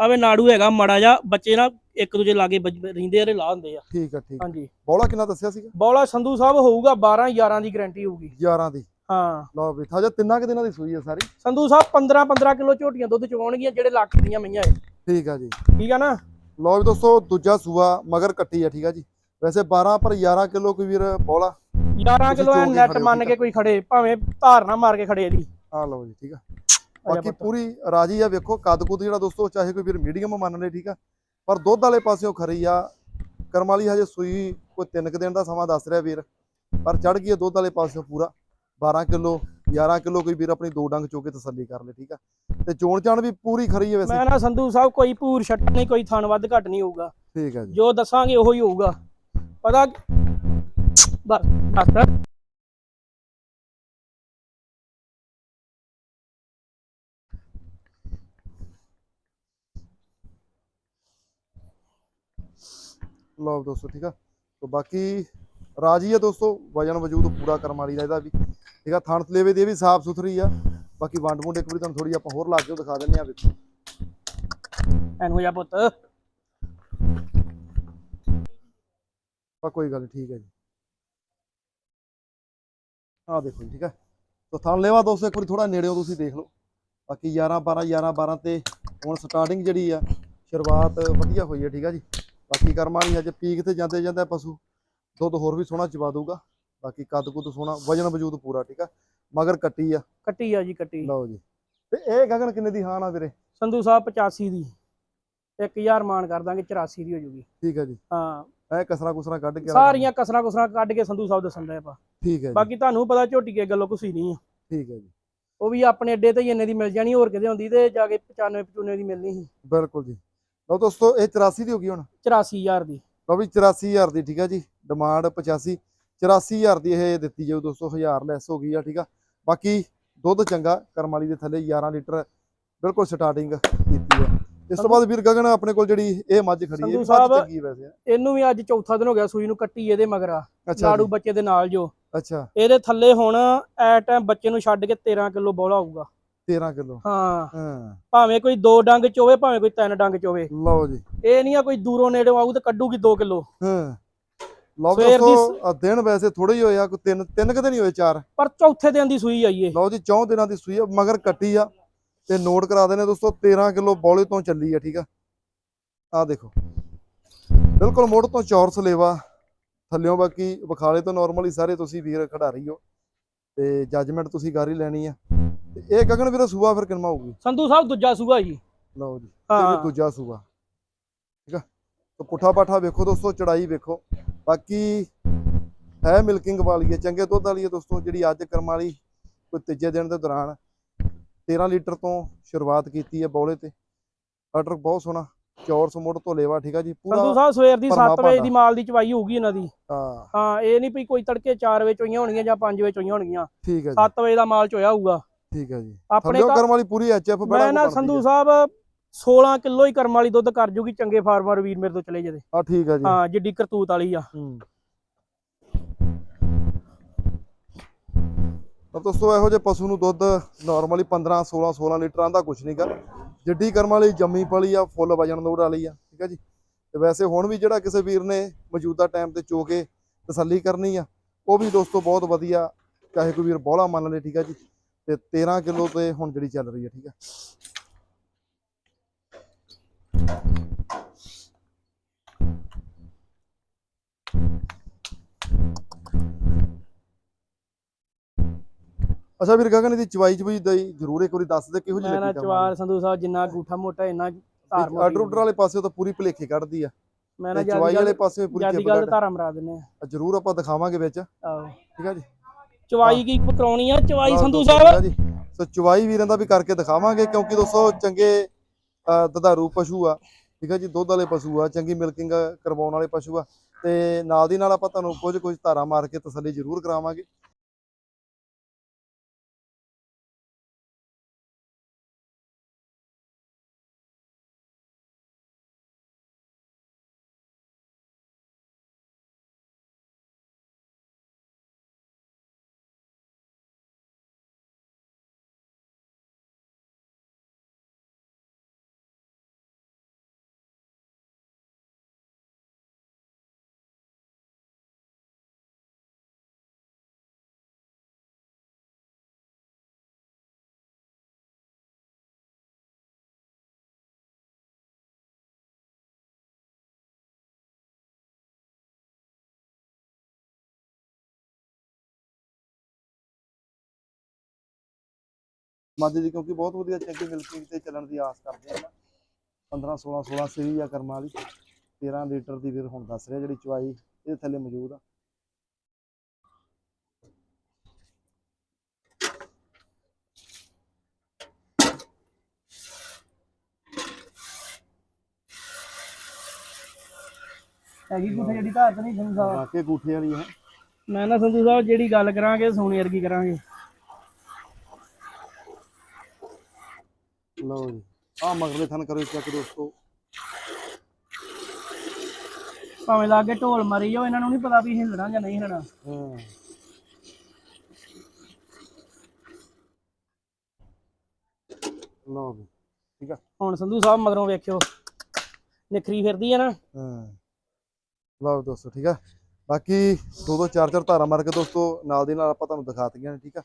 ਆਵੇ ਨਾੜੂ ਹੈਗਾ ਮੜਾ ਜਾ ਬੱਚੇ ਨਾ ਇੱਕ ਦੂਜੇ ਲਾਗੇ ਰਹਿੰਦੇ ਆ ਤੇ ਲਾ ਹੁੰਦੇ ਆ। ਠੀਕ ਆ ਠੀਕ ਹਾਂਜੀ। ਬੌਲਾ ਕਿੰਨਾ ਦੱਸਿਆ ਸੀਗਾ? ਬੌਲਾ ਸੰਧੂ ਸਾਹਿਬ ਹੋਊਗਾ 12 11 ਦੀ ਗਾਰੰਟੀ ਹੋਊਗੀ। 11 ਦੀ। ਹਾਂ। ਲਓ ਵੀ ਥਾਜਾ ਤਿੰਨਾਂ ਕਿ ਦਿਨਾਂ ਦੀ ਸੂਈ ਹੈ ਸਾਰੀ। ਸੰਧੂ ਸਾਹਿਬ 15 15 ਕਿਲੋ ਝੋਟੀਆਂ ਦੁੱਧ ਚਵਾਉਣਗੀਆਂ ਜਿਹੜੇ ਲੱਖ ਦੀਆਂ ਮਈਆਂ ਏ ਠੀਕ ਆ ਜੀ। ਠੀਕ ਆ ਨਾ? ਲਓ ਵੀ ਦੋਸਤੋ ਦੂਜਾ ਸੂਆ ਮਗਰ ਕੱਟੀ ਆ ਠੀਕ ਆ ਜੀ। ਵੈਸੇ 12 ਪਰ 11 ਕਿਲੋ ਕੋਈ ਵੀਰ ਬੌਲਾ। 11 ਕਿਲੋ ਐ ਚੋ ਕੇ ਨੈਟ ਖੜੇ ਹੋ, ਮੰਨ ਕੇ ਕੋਈ ਖੜੇ ਭਾਵੇਂ ਧਾਰ ਨਾ ਮਾਰ ਕੇ ਖੜੇ ਇਹਦੀ ਆ ਲਓ ਜੀ ਠੀਕ ਆ। ਆ ਜਾ ਬਾਕੀ। ਪੂਰੀ ਰਾਜੀ ਆ ਵੇਖੋ ਕੱਦ ਕੁੱਦ ਜਿਹੜਾ ਦੋਸਤੋ ਚਾਹੇ ਕੋਈ ਵੀਰ ਮੀਡੀਅਮ ਮੰਨ ਲੇ ਠੀਕ ਆ ਪਰ ਦੁੱਧ ਵਾਲੇ ਪਾਸਿਓਂ ਖਰੀ ਆ। ਕਰਮ ਵਾਲੀ ਹਜੇ ਸੂਈ ਕੋਈ 3 ਕੁ ਦਿਨ ਦਾ ਸਮਾਂ ਦੱਸ ਰਿਹਾ ਵੀਰ ਪਰ ਚੜ ਗਈ ਦੁੱਧ ਵਾਲੇ ਪਾਸਿਓਂ ਪੂਰਾ। 12 ਕਿਲੋ 11 ਕਿਲੋ ਕੋਈ ਵੀਰ ਆਪਣੀ ਦੋ ਡੰਗ ਚੋ ਕੇ ਤਸੱਲੀ ਕਰ ਲੇ ਠੀਕ ਆ। ਤੇ ਚੋਣ ਚਾਣ ਵੀ ਪੂਰੀ ਖਰੀ ਹੈ ਵੈਸੇ। ਮੈਂ ਨਾ ਸੰਧੂ ਸਾਹਿਬ ਕੋਈ ਭੂਰ ਛੱਟ ਨਹੀਂ ਕੋਈ ਥਣ ਵੱਧ ਘੱਟ ਨਹੀਂ ਹੋਊਗਾ। ਠੀਕ ਆ ਜੀ। ਜੋ ਦੱਸਾਂਗੇ ਉਹੀ ਹੋਊਗਾ। ਪਤਾ ਬਸ ਬਸ। ਲਓ ਦੋਸਤੋ ਠੀਕ ਆ? ਤੇ ਬਾਕੀ ਰਾਜੀ ਆ ਦੋਸਤੋ ਵਜਨ ਵਜੂਦ ਪੂਰਾ ਕਰਮ ਵਾਲੀ ਦਾ ਇਹਦਾ ਵੀ। ਠੀਕ ਆ? ਥਣ ਤਲੇਵੇ ਦੀ ਵੀ ਸਾਫ਼ ਸੁਥਰੀ ਆ। ਬਾਕੀ ਵੰਡ ਮੁੰਡ ਇੱਕ ਵਾਰੀ ਤੁਹਾਨੂੰ ਥੋੜੀ ਆਪਾਂ ਹੋਰ ਲਾ ਕੇ ਦਿਖਾ ਦਿੰਨੇ ਆ ਵੇਖੋ ਐਨ ਹੋ ਜਾ ਪੁੱਤ। ਆ ਕੋਈ ਗੱਲ ਠੀਕ ਹੈ ਜੀ। ਆ ਦੇਖੋ ਜੀ ਠੀਕ ਹੈ ਤੋ ਥਣ ਲੇਵਾ ਦੋਸਤੋ ਇੱਕ ਵਾਰੀ ਥੋੜਾ ਨੇੜਿਓ ਤੁਸੀਂ ਦੇਖ ਲਓ। ਬਾਕੀ 11 12 11 12 ਤੇ ਹੁਣ ਸਟਾਰਟਿੰਗ ਜਿਹੜੀ ਆ ਸ਼ੁਰੂਆਤ ਵਧੀਆ ਹੋਈ ਹੈ ਠੀਕ ਆ ਜੀ। ਬਾਕੀ ਕਰਮਾਂ ਵਾਲੀ ਹਜੇ ਪੀਕ ਤੇ ਜਾਂਦੇ ਜਾਂਦੇ ਪਸ਼ੂ ਦੁੱਧ ਹੋਰ ਵੀ ਸੋਹਣਾ ਚਵਾ ਦੂਗਾ ਬਾਕੀ ਕੱਦ ਕੁੱਦ ਸੋਹਣਾ ਵਜਨ ਵਜੂਦ ਪੂਰਾ ਠੀਕ ਆ? ਮਗਰ ਕੱਟੀ ਆ। ਕੱਟੀ ਆ ਜੀ ਕੱਟੀ। ਲਓ ਜੀ। ਤੇ ਇਹ ਗਗਨ ਕਿੰਨੇ ਦੀ ਹਾਨ ਆ ਵੀਰੇ? ਸੰਧੂ ਸਾਹਿਬ 85 ਦੀ। 1000 ਮਾਨ ਕਰ ਦਾਂਗੇ 84 ਦੀ ਹੋ ਜੂਗੀ। ਠੀਕ ਹੈ ਜੀ। ਹਾਂ। ਐ ਕਸਰਾ ਕੁਸਰਾ ਕੱਢ ਕੇ ਸਾਰੀਆਂ ਕਸਰਾਂ ਕੁਸਰਾਂ ਕੱਢ ਕੇ ਸੰਧੂ ਸਾਹਿਬ ਦੱਸਣ ਦੇ ਆਪਾਂ। ਠੀਕ ਹੈ ਬਾਕੀ ਤੁਹਾਨੂੰ ਪਤਾ ਝੋਟੀ ਕੇ ਗੱਲੋਂ ਕੁਸੀ ਨਹੀਂ ਆ। ਠੀਕ ਹੈ ਜੀ। ਉਹ ਵੀ ਆਪਣੇ ਅੱਡੇ ਤੇ ਹੀ ਇੰਨੇ ਦੀ ਮਿਲ ਜਾਣੀ ਹੋਰ ਕਿਤੇ ਹੁੰਦੀ ਤੇ ਜਾ ਕੇ 95 95 ਦੀ ਮਿਲਣੀ ਸੀ। ਬਿਲਕੁਲ ਜੀ। ਲਓ ਦੋਸਤੋ ਇਹ 84 ਦੀ ਹੋ ਗਈ ਹੁਣ। 84000 ਦੀ। ਲਓ ਵੀ 84000 ਦੀ ਠੀਕ ਆ ਜੀ? ਡਿਮਾਂਡ 85 84000 ਦੀ ਇਹ ਦਿੱਤੀ ਜਾਊ ਦੋਸਤੋ 1000 ਲੈਸ ਹੋ ਗਈ ਆ ਠੀਕ ਆ? ਬਾਕੀ ਦੁੱਧ ਚੰਗਾ ਕਰਮ ਵਾਲੀ ਦੇ ਥੱਲੇ 11 ਲੀਟਰ ਬਿਲਕੁਲ ਸਟਾਰਟਿੰਗ ਕੀਤੀ ਆ। ਇਸ ਤੋਂ ਬਾਅਦ ਵੀਰ ਗਗਨ ਆਪਣੇ ਕੋਲ ਜਿਹੜੀ ਇਹ ਮੱਝ ਖੜੀ ਹੈ ਮੱਝ ਚੰਗੀ ਵੈਸੇ ਇਹਨੂੰ ਵੀ ਅੱਜ ਚੌਥਾ ਦਿਨ ਹੋ ਗਿਆ ਸੂਈ ਨੂੰ ਕੱਟੀ ਇਹਦੇ ਮਗਰ ਜੀ, ਬੱਚੇ ਦੇ ਨਾਲ ਜੋ। ਅੱਛਾ। ਇਹਦੇ ਥੱਲੇ ਹੁਣ ਐ ਟਾਈਮ ਬੱਚੇ ਨੂੰ ਛੱਡ ਕੇ 13 ਕਿਲੋ ਬੋਲਾ ਆਊਗਾ 13 ਕਿਲੋ। ਹਾਂ। ਹਾਂ। ਭਾਵੇਂ ਕੋਈ ਦੋ ਡੰਗ ਚ ਹੋਵੇ ਭਾਵੇਂ ਕੋਈ ਤਿੰਨ ਡੰਗ ਚ ਹੋਵੇ। ਲਓ ਜੀ। ਇਹ ਨਹੀਂ ਆ ਕੋਈ ਦੂਰੋਂ ਨੇੜੇ ਆਊ ਤੇ ਕੱਢੂਗੀ 2 ਕਿਲੋ। ਹਾਂ। ਲਓ ਦੋਸਤੋ ਦਿਨ ਵੈਸੇ ਥੋੜੇ ਹੀ ਹੋਏ ਆ ਕੋਈ ਤਿੰਨ ਤਿੰਨ ਕਦੇ ਨਹੀਂ ਹੋਏ ਚਾਰ। ਪਰ ਚੌਥੇ ਦਿਨ ਦੀ ਸੂਈ ਆਈਏ ਲਓ ਜੀ ਚੌਂ ਦਿਨਾਂ ਦੀ ਸੂਈ ਆ ਮਗਰ ਕੱਟੀ ਆ। ਤੇ ਨੋਟ ਕਰਾ ਦੇਣੇ ਦੋਸਤੋ 13 ਕਿਲੋ ਬੌਲੇ ਤੋਂ ਚੱਲੀ ਆ ਠੀਕ ਆ? ਆ ਦੇਖੋ। ਬਿਲਕੁਲ ਮੋੜ ਤੋਂ ਚੌਰਸ ਲੇਵਾ ਥੱਲਿਓਂ ਬਾਕੀ ਵਿਖਾਲੇ ਤੋਂ ਨਾਰਮਲੀ ਸਾਰੇ ਤੁਸੀਂ ਵੀਰ ਖਿਡਾਰੀ ਹੋ। ਤੇ ਜੱਜਮੈਂਟ ਤੁਸੀਂ ਕਰ ਹੀ ਲੈਣੀ ਆ। ਤੇ ਇਹ ਗਗਨ ਵੀਰ ਸੂਆ ਫਿਰ ਕਿੰਨਾ ਹੋਊਗੀ? ਸੰਧੂ ਸਾਹਿਬ ਦੂਜਾ ਸੂਆ ਜੀ। ਲਓ ਜੀ ਇਹ ਵੀ ਦੂਜਾ ਸੂਆ। ਠੀਕ ਆ? ਤੇ ਪੁੱਠਾ ਪਾਠਾ ਵੇਖੋ ਦੋਸਤੋ ਚੜਾਈ ਵੇਖੋ। ਬਾਕੀ ਹੈ ਮਿਲਕਿੰਗ ਵਾਲੀ ਹੈ ਚੰਗੇ ਦੁੱਧ ਵਾਲੀ ਹੈ ਦੋਸਤੋ ਜਿਹੜੀ ਅੱਜ ਕਰਮ ਵਾਲੀ ਕੋਈ ਤੀਜੇ ਦਿਨ ਦੇ ਦੌਰਾਨ 13 ਲੀਟਰ ਤੋਂ ਸ਼ੁਰੂਆਤ ਕੀਤੀ ਹੈ ਬੌਲੇ ਤੇ। ਆਰਡਰ ਬਹੁਤ ਸੋਹਣਾ ਚੌਰਸ ਮੁੱਢ ਤੋਂ ਲੇਵਾ ਠੀਕ ਆ ਜੀ? ਸੰਧੂ ਪੂਰਾ ਸਾਹਿਬ ਸਵੇਰ ਦੀ ਭਰਮਾ 7 ਵਜੇ। ਦੀ ਮਾਲ ਦੀ ਚਵਾਈ ਹੋਊਗੀ ਇਹਨਾਂ ਦੀ। ਹਾਂ। ਹਾਂ ਇਹ ਨਹੀਂ ਵੀ ਕੋਈ ਤੜਕੇ 4 ਵਜੇ ਚੋਈਆਂ ਹੋਣਗੀਆਂ ਜਾਂ 5 ਵਜੇ ਚੋਈਆਂ ਹੋਣਗੀਆਂ। ਠੀਕ ਹੈ ਜੀ। 7 ਵਜੇ ਦਾ ਮਾਲ ਚੋਇਆ ਹੋਊਗਾ। ਠੀਕ ਹੈ ਜੀ। ਆਪਣੇ ਕਰਮ ਵਾਲੀ ਪੂਰੀ ਐਚਐਫ ਬੜਾ ਮੈਂ ਨਾ ਸੰਧੂ ਸਾਹਿਬ 16 ਕਿਲੋ ਹੀ ਕਰਮ ਵਾਲੀ ਦੁੱਧ ਕਰ ਜੂਗੀ ਚੰਗੇ ਫਾਰਮਰ ਵੀਰ ਮੇਰੇ ਤੋਂ ਚਲੇ ਜਦੇ। ਆ ਠੀਕ ਹੈ ਜੀ। ਹਾਂ ਜਿੱਡੀ ਕਰਤੂਤ ਵਾਲੀ ਆ। ਹੂੰ। ਤਾਂ ਦੋਸਤੋ ਇਹੋ ਜਿਹੇ ਪਸ਼ੂ ਨੂੰ ਦੁੱਧ ਨਾਰਮਲੀ 15 16 16 ਲੀਟਰਾਂ ਦਾ ਕੁਝ ਨਹੀਂਗਾ ਜਿੱਡੀ ਕਰਮ ਵਾਲੀ ਜੰਮੀ ਪਲੀ ਆ ਫੁੱਲ ਵਜਨ ਦੌੜ ਵਾਲੀ ਆ ਠੀਕ ਹੈ ਜੀ। ਤੇ ਵੈਸੇ ਹੁਣ ਵੀ ਜਿਹੜਾ ਕਿਸੇ ਵੀਰ ਨੇ ਮੌਜੂਦਾ ਟਾਈਮ ਤੇ ਚੋ ਕੇ ਤਸੱਲੀ ਕਰਨੀ ਆ ਉਹ ਵੀ ਦੋਸਤੋ ਬਹੁਤ ਵਧੀਆ ਚਾਹੇ ਕੋਈ ਵੀਰ ਬੋਲਾ ਮੰਨ ਲੇ ਠੀਕ ਹੈ ਜੀ। ਤੇ 13 ਕਿਲੋ ਤੇ ਹੁਣ ਜਿਹੜੀ ਚੱਲ ਰਹੀ ਹੈ ਠੀਕ ਹੈ। ਅੱਛਾ ਵੀਰ ਗਗਨ ਦੀ ਚਵਾਈ ਚਵਾਈ ਦਾ ਜ਼ਰੂਰ ਇੱਕ ਵਾਰੀ ਦੱਸ ਦੇ ਕਿਹੋ ਜਿਹੀ ਮੈਂ ਲੱਗੀ ਕੰਮ ਚਵਾਰ ਸੰਧੂ ਸਾਹਿਬ ਜਿੰਨਾ ਗੂਠਾ ਮੋਟਾ ਇੰਨਾ ਧਾਰ ਆਰਡਰ ਆਰਡਰ ਵਾਲੇ ਪਾਸੇ ਤਾਂ ਪੂਰੀ ਭਲੇਖੇ ਕੱਢਦੀ ਆ। ਮੈਂ ਨਾ ਚਵਾਈ ਵਾਲੇ ਪਾਸੇ ਪੂਰੀ ਜਿਆਦੀ ਗੱਲ ਧਾਰਾ ਮਰਾ ਦਿੰਨੇ ਆ ਜ਼ਰੂਰ ਆਪਾਂ ਦਿਖਾਵਾਂਗੇ ਵਿੱਚ। ਆਹੋ। ਠੀਕ ਆ ਜੀ। ਚਵਾਈ ਕੀ ਕਰਾਉਣੀ ਆ? ਚਵਾਈ ਸੰਧੂ ਸਾਹਿਬ? ਜੀ। ਸੋ ਚਵਾਈ ਵੀਰਾਂ ਦਾ ਵੀ ਕਰਕੇ ਦਿਖਾਵਾਂਗੇ ਕਿਉਂਕਿ ਦੋਸਤੋ ਚੰਗੇ ਦੁਧਾਰੂ ਪਸ਼ੂ ਆ। ਠੀਕ ਆ ਜੀ ਦੁੱਧ ਵਾਲੇ ਪਸ਼ੂ ਆ ਚੰਗੀ ਮਿਲਕਿੰਗ ਕਰਵਾਉਣ ਵਾਲੇ ਪਸ਼ੂ ਆ। ਤੇ ਨਾਲ ਦੀ ਨਾਲ ਆਪਾਂ ਤੁਹਾਨੂੰ ਕੁਝ ਕੁਝ ਧਾਰਾ ਮਾਰ ਕੇ ਤਸੱਲੀ ਜ਼ਰੂਰ ਕਰਾਵਾਂਗੇ। ਮੱਝ ਦੀ ਕਿਉਂਕਿ ਬਹੁਤ ਵਧੀਆ ਚੰਗੀ ਮਿਲਕਿੰਗ ਤੇ ਚੱਲਣ ਦੀ ਆਸ ਕਰਦੇ ਆ 15 16 16 ਸਰੀ ਆ ਕਰਮਾਂ ਵਾਲੀ। 13 ਲੀਟਰ ਦੀ ਵੀਰ ਹੁਣ ਦੱਸ ਰਿਹਾ ਜਿਹੜੀ ਚਵਾਈ ਇਹਦੇ ਥੱਲੇ ਮੌਜੂਦ ਆ। ਹੈਗੀ ਗੂਠੇ ਜਿਹੜੀ ਧਾਰ ਤੇ ਨਹੀਂ ਸੰਧੂ ਸਾਹਿਬ? ਵਾਕੇ ਗੂਠੇ ਵਾਲੀ ਹੈ ਮੈਂ ਨਾ ਸੰਧੂ ਸਾਹਿਬ ਜਿਹੜੀ ਗੱਲ ਕਰਾਂਗੇ ਸੋਨੇ ਵਰਗੀ ਕਰਾਂਗੇ। ਲਓ ਜੀ। ਆ ਮਗਰਲੇ ਥਣ ਕਰੋ ਚੈੱਕ ਦੋਸਤੋ। ਭਾਵੇਂ ਲਾਗੇ ਢੋਲ ਮਾਰੀ ਜਾਓ ਇਹਨਾਂ ਨੂੰ ਨਹੀਂ ਪਤਾ ਵੀ ਹਿੱਲਣਾ ਜਾਂ ਨਹੀਂ ਹਿੱਲਣਾ। ਹਾਂ। ਲਓ ਜੀ ਠੀਕ ਆ। ਹੁਣ ਸੰਧੂ ਸਾਹਿਬ ਮਗਰੋਂ ਵੇਖਿਓ ਨਿਖਰੀ ਫਿਰਦੀ ਆ ਨਾ। ਹਾਂ। ਲਓ ਦੋਸਤੋ ਠੀਕ ਆ। ਬਾਕੀ ਦੋ ਦੋ ਚਾਰ ਚਾਰ ਧਾਰਾ ਮਾਰ ਕੇ ਦੋਸਤੋ ਨਾਲ ਦੀ ਨਾਲ ਆਪਾਂ ਤੁਹਾਨੂੰ ਦਿਖਾਤੀਆਂ ਨੇ ਠੀਕ ਆ।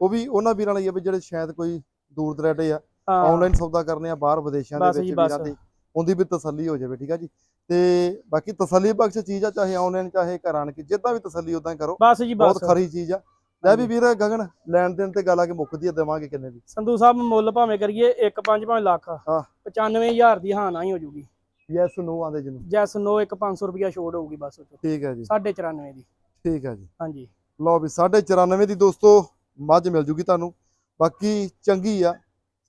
ਉਹ ਵੀ ਉਹਨਾਂ ਵੀਰਾਂ ਲਈ ਆ ਵੀ ਜਿਹੜੇ ਸ਼ਾਇਦ ਕੋਈ ਦੂਰ ਦਰਾਡੇ ਆ ਆਨਲਾਈਨ ਸੌਦਾ ਕਰਨੇ ਆ ਬਾਹਰ ਵਿਦੇਸ਼ਾਂ ਦੇ ਵਿੱਚ। ਵੀਰਾਂ ਦੀ ਉਹਦੀ ਵੀ ਤਸੱਲੀ ਹੋ ਜਾਵੇ ਠੀਕ ਆ ਜੀ? ਤੇ ਬਾਕੀ ਤਸੱਲੀ ਬਖਸ਼ ਚੀਜ਼ ਆ ਚਾਹੇ ਆਨਲਾਈਨ ਚਾਹੇ ਘਰ ਕੇ ਜਿੱਦਾਂ ਵੀ ਤਸੱਲੀ ਉਦਾਂ ਕਰੋ। ਬਸ ਜੀ ਬਸ। ਬਹੁਤ ਖਰੀ ਚੀਜ਼ ਆ। ਲੈ ਵੀ ਵੀਰ ਗਗਨ ਲੈਣ ਦੇਣ ਤੇ ਗੱਲ ਆ ਕੇ ਮੁੱਕਦੀ ਆ ਦੇਵਾਂਗੇ ਕਿੰਨੇ ਦੀ? ਸੰਧੂ ਸਾਹਿਬ ਮੁੱਲ ਭਾਵੇਂ ਕਰੀਏ 1 5 ਭਾਵੇਂ ਲੱਖ। ਹਾਂ। 95000 ਦੀ ਹਾਂ ਨਾ ਹੀ ਹੋ ਜੂਗੀ। ਯੈਸ ਨੋ ਆਂਦੇ ਜਿਹਨੂੰ ਜੈਸ ਨੋ 1 500 ਰੁਪਿਆ ਛੋੜ ਹੋਊਗੀ ਬਸ ਉਹ। ਠੀਕ ਹੈ ਜੀ। 94 ਦੀ। ਠੀਕ ਹੈ ਜੀ। ਹਾਂਜੀ। ਲਓ ਵੀ 94 ਦੀ ਦੋਸਤੋ ਮੱਝ ਮਿਲ ਜੂਗੀ ਤੁਹਾਨੂੰ। ਬਾਕੀ ਚੰਗੀ ਆ।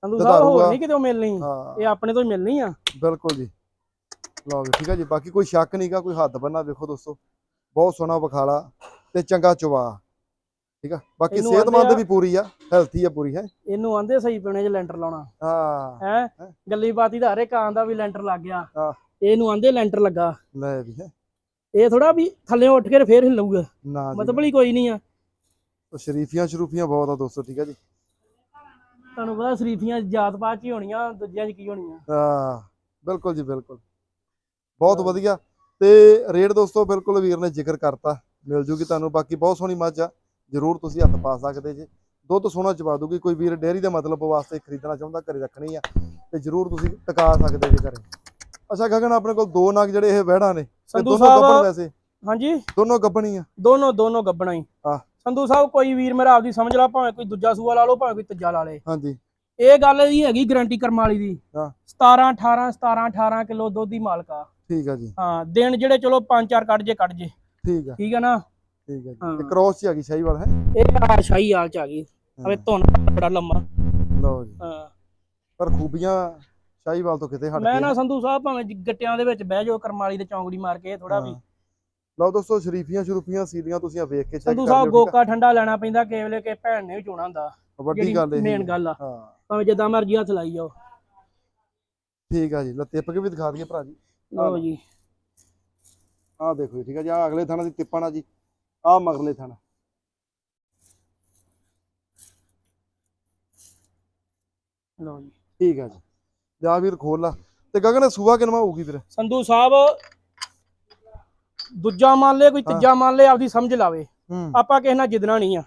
ਸੰਧੂ ਸਾਹਿਬ ਹੋਰ ਆ। ਨਹੀਂ ਕਿਤੇ ਮਿਲਣੀ। ਇਹ ਆਪਣੇ ਤੋਂ ਹੀ ਮਿਲਣੀ ਆ। ਬਿਲਕੁਲ ਜੀ। ਲਓ ਠੀਕ ਹੈ ਜੀ। ਬਾਕੀ ਕੋਈ ਸ਼ੱਕ ਨਹੀਂਗਾ ਕੋਈ ਹੱਦ ਬੰਨਾ ਵੇਖੋ ਦੋਸਤੋ। ਬਹੁਤ ਸੋਹਣਾ ਵਿਖਾਲਾ ਤੇ ਚੰਗਾ ਚਵਾ ਠੀਕ ਆ? ਬਾਕੀ ਸਿਹਤਮੰਦ ਆ- ਵੀ ਪੂਰੀ ਆ ਹੈਲਥੀ ਆ ਪੂਰੀ ਹੈ? ਇਹਨੂੰ ਆਂਦੇ ਸਹੀ ਪੀਣੇ 'ਚ ਲੈਂਟਰ ਲਾਉਣਾ। ਹਾਂ। ਹੈ? ਗੱਲੀ ਬਾਤੀ ਦਾ ਹਰੇ ਕਾਂ ਦਾ ਵੀ ਲੈਂਟਰ ਲੱਗ ਗਿਆ। ਹਾਂ। ਇਹਨੂੰ ਆਂਦੇ ਲੈਂਟਰ ਲੱਗਾ। ਲੈ ਵੀ ਹੈ? ਇਹ ਥੋੜਾ ਵੀ ਥੱਲੇ ਉੱਠ ਕੇ ਫੇਰ ਹਿੱਲੂਗਾ। ਮਤਲਬ ਹੀ ਕੋਈ ਨਹੀਂ ਆ। ਸ਼ਰੀਫੀਆਂ ਸ਼ਰੂਫੀਆਂ ਬਹੁਤ ਆ ਦੋਸਤੋ ਠੀਕ ਆ ਜੀ। ਤੁਹਾਨੂੰ ਪਤਾ ਸ਼ਰੀਫੀਆਂ ਜਾਤ ਪਾਤ 'ਚ ਹੀ ਹੋਣੀਆਂ ਦੂਜਿਆਂ 'ਚ ਕੀ ਹੋਣੀਆਂ? ਹਾਂ ਬਿਲਕੁਲ ਜੀ ਬਿਲਕੁਲ। ਬਹੁਤ। ਵਧੀਆ। ਤੇ ਰੇਟ ਦੋਸਤੋ ਬਿਲਕੁਲ ਵੀਰ ਨੇ ਜ਼ਿਕਰ ਕਰਤਾ। ਮਿਲ ਜੂਗੀ ਤੁਹਾਨੂੰ ਬਾਕੀ ਬਹੁਤ ਸੋਹਣੀ ਮੱਝ ਆ। ਜਰੂਰ ਤੁਸੀਂ ਹੱਥ ਪਾ ਸਕਦੇ ਜੇ। ਦੁੱਧ ਸੋਹਣਾ ਚਵਾ ਦੂਗੀ। ਕੋਈ ਵੀਰ ਡੇਅਰੀ ਦੇ ਮਤਲਬ ਵਾਸਤੇ ਖਰੀਦਣਾ ਚਾਹੁੰਦਾ ਘਰੇ ਰੱਖਣੀ ਆ ਤੇ ਜਰੂਰ ਤੁਸੀਂ ਟਿਕਾ ਸਕਦੇ ਜੇ ਘਰੇ। ਅੱਛਾ ਗਗਨ ਆਪਣੇ ਕੋਲ ਦੋ ਨਗ ਜਿਹੜੇ ਇਹ ਵਹਿੜਾਂ ਨੇ ਤੇ ਸੰਧੂ ਦੋਨੋਂ ਸਾਹਿਬ ਵੈਸੇ? ਹਾਂਜੀ? ਦੋਨੋਂ ਗੱਭਣੀ ਆ? ਦੋਨੋਂ ਦੋਨੋਂ ਗੱਬਣਾ ਹੀ। ਹਾਂ। ਸੰਧੂ ਸਾਹਿਬ ਕੋਈ ਵੀਰ ਮੇਰਾ ਆਪਦੀ ਸਮਝ ਲਾ ਭਾਵੇਂ ਕੋਈ ਦੂਜਾ ਸੂਆ ਲਾ ਲਓ ਭਾਵੇਂ ਕੋਈ ਤੀਜਾ ਲਾ ਲੇ। ਹਾਂਜੀ। ਇਹ ਗੱਲ ਦੀ ਹੈਗੀ ਗਾਰੰਟੀ ਕਰਮ ਵਾਲੀ ਦੀ। ਹਾਂ। 17 18 17 18 ਕਿਲੋ ਦੁੱਧ ਦੀ ਮਾਲਕਾ ਠੀਕ ਆ ਜੀ। ਹਾਂ ਦਿਨ ਜਿਹੜੇ ਚਲੋ 5-4 ਕੱਢ ਜੇ ਕੱਢ ਜੇ। ਠੀਕ ਆ। ਠੀਕ ਹੈ ਨਾ? ਠੀਕ ਆ ਜੀ। ਤੇ ਕ੍ਰੋਸ ਚ ਆ ਗਈ ਸ਼ਾਹੀਵਾਲ ਹੈ? ਇਹ ਆ ਸ਼ਾਹੀ ਹਾਲ ਚ ਆ ਗਈ। ਅਵੇ ਧੁਨ ਬੜਾ ਲੰਮਾ। ਲਓ ਜੀ। ਹਾਂ। ਪਰ ਖੂਬੀਆਂ ਸ਼ਾਹੀਵਾਲ ਤੋਂ ਕਿਤੇ ਹਟ ਮੈਂ ਨਾ ਸੰਧੂ ਸਾਹਿਬ ਭਾਵੇਂ ਜੀ ਗੱਟਿਆਂ ਦੇ ਵਿੱਚ ਬਹਿ ਜਾਓ ਕਰਮ ਵਾਲੀ ਦੇ ਚੌਂਗੜੀ ਮਾਰ ਕੇ ਥੋੜਾ ਵੀ। ਲਓ ਦੋਸਤੋ ਸ਼ਰੀਫੀਆਂ ਸ਼ਰੂਫੀਆਂ ਸੀਲੀਆਂ ਤੁਸੀਂ ਆ ਵੇਖ ਕੇ ਚੈੱਕ ਸੰਧੂ ਕਰ ਸਾਹਿਬ ਲਿਓ ਠੀਕ ਗੋਕਾ ਠੰਡਾ ਲੈਣਾ ਪੈਂਦਾ ਕੇਵਲੇ ਕੇ ਭੈਣ ਨੇ ਵੀ ਚੋਣਾ ਹੁੰਦਾ। ਆ ਵੱਡੀ ਗੱਲ ਇਹ ਮੇਨ ਗੱਲ ਆ। ਹਾਂ। ਭਾਵੇਂ ਜਿੱਦਾਂ ਮਰਜ਼ੀ ਹੱਥ ਲਾਈ ਜਾਓ। ਠੀਕ ਆ ਜੀ ਲੈ ਤਿੱਪ ਕੇ ਵੀ ਦਿਖਾ ਦਈਏ ਭਰਾ ਜੀ। ਲਓ ਜੀ। ਆਹ ਦੇਖੋ ਜੀ ਠੀਕ ਆ ਜੀ ਆਹ ਅਗਲੇ ਥਾਣਾ ਦੀ ਤਿੱਪਾਂ ਨਾਲ ਜੀ। ਆਹ ਮਗਰਲੇ ਥਾਣਾ। ਲਓ ਜੀ। ਠੀਕ ਆ ਜੀ। ਜਾ ਵੀਰ ਖੋਲ ਲਾ। ਤੇ ਗਗਨ ਸੂਆ ਕਿਨਵਾ ਹੋਊਗੀ ਵੀਰ ਸੰਧੂ ਸਾਹਿਬ ਦੂਜਾ ਮੰਨ ਲੈ ਕੋਈ ਤੀਜਾ ਮੰਨ ਲੈ ਆਪਦੀ ਸਮਝ ਲਾਵੇ। ਹੂੰ। ਆਪਾਂ ਕਿਸੇ ਨਾਲ ਜਿੱਦਣਾ ਨਹੀਂ ਆ।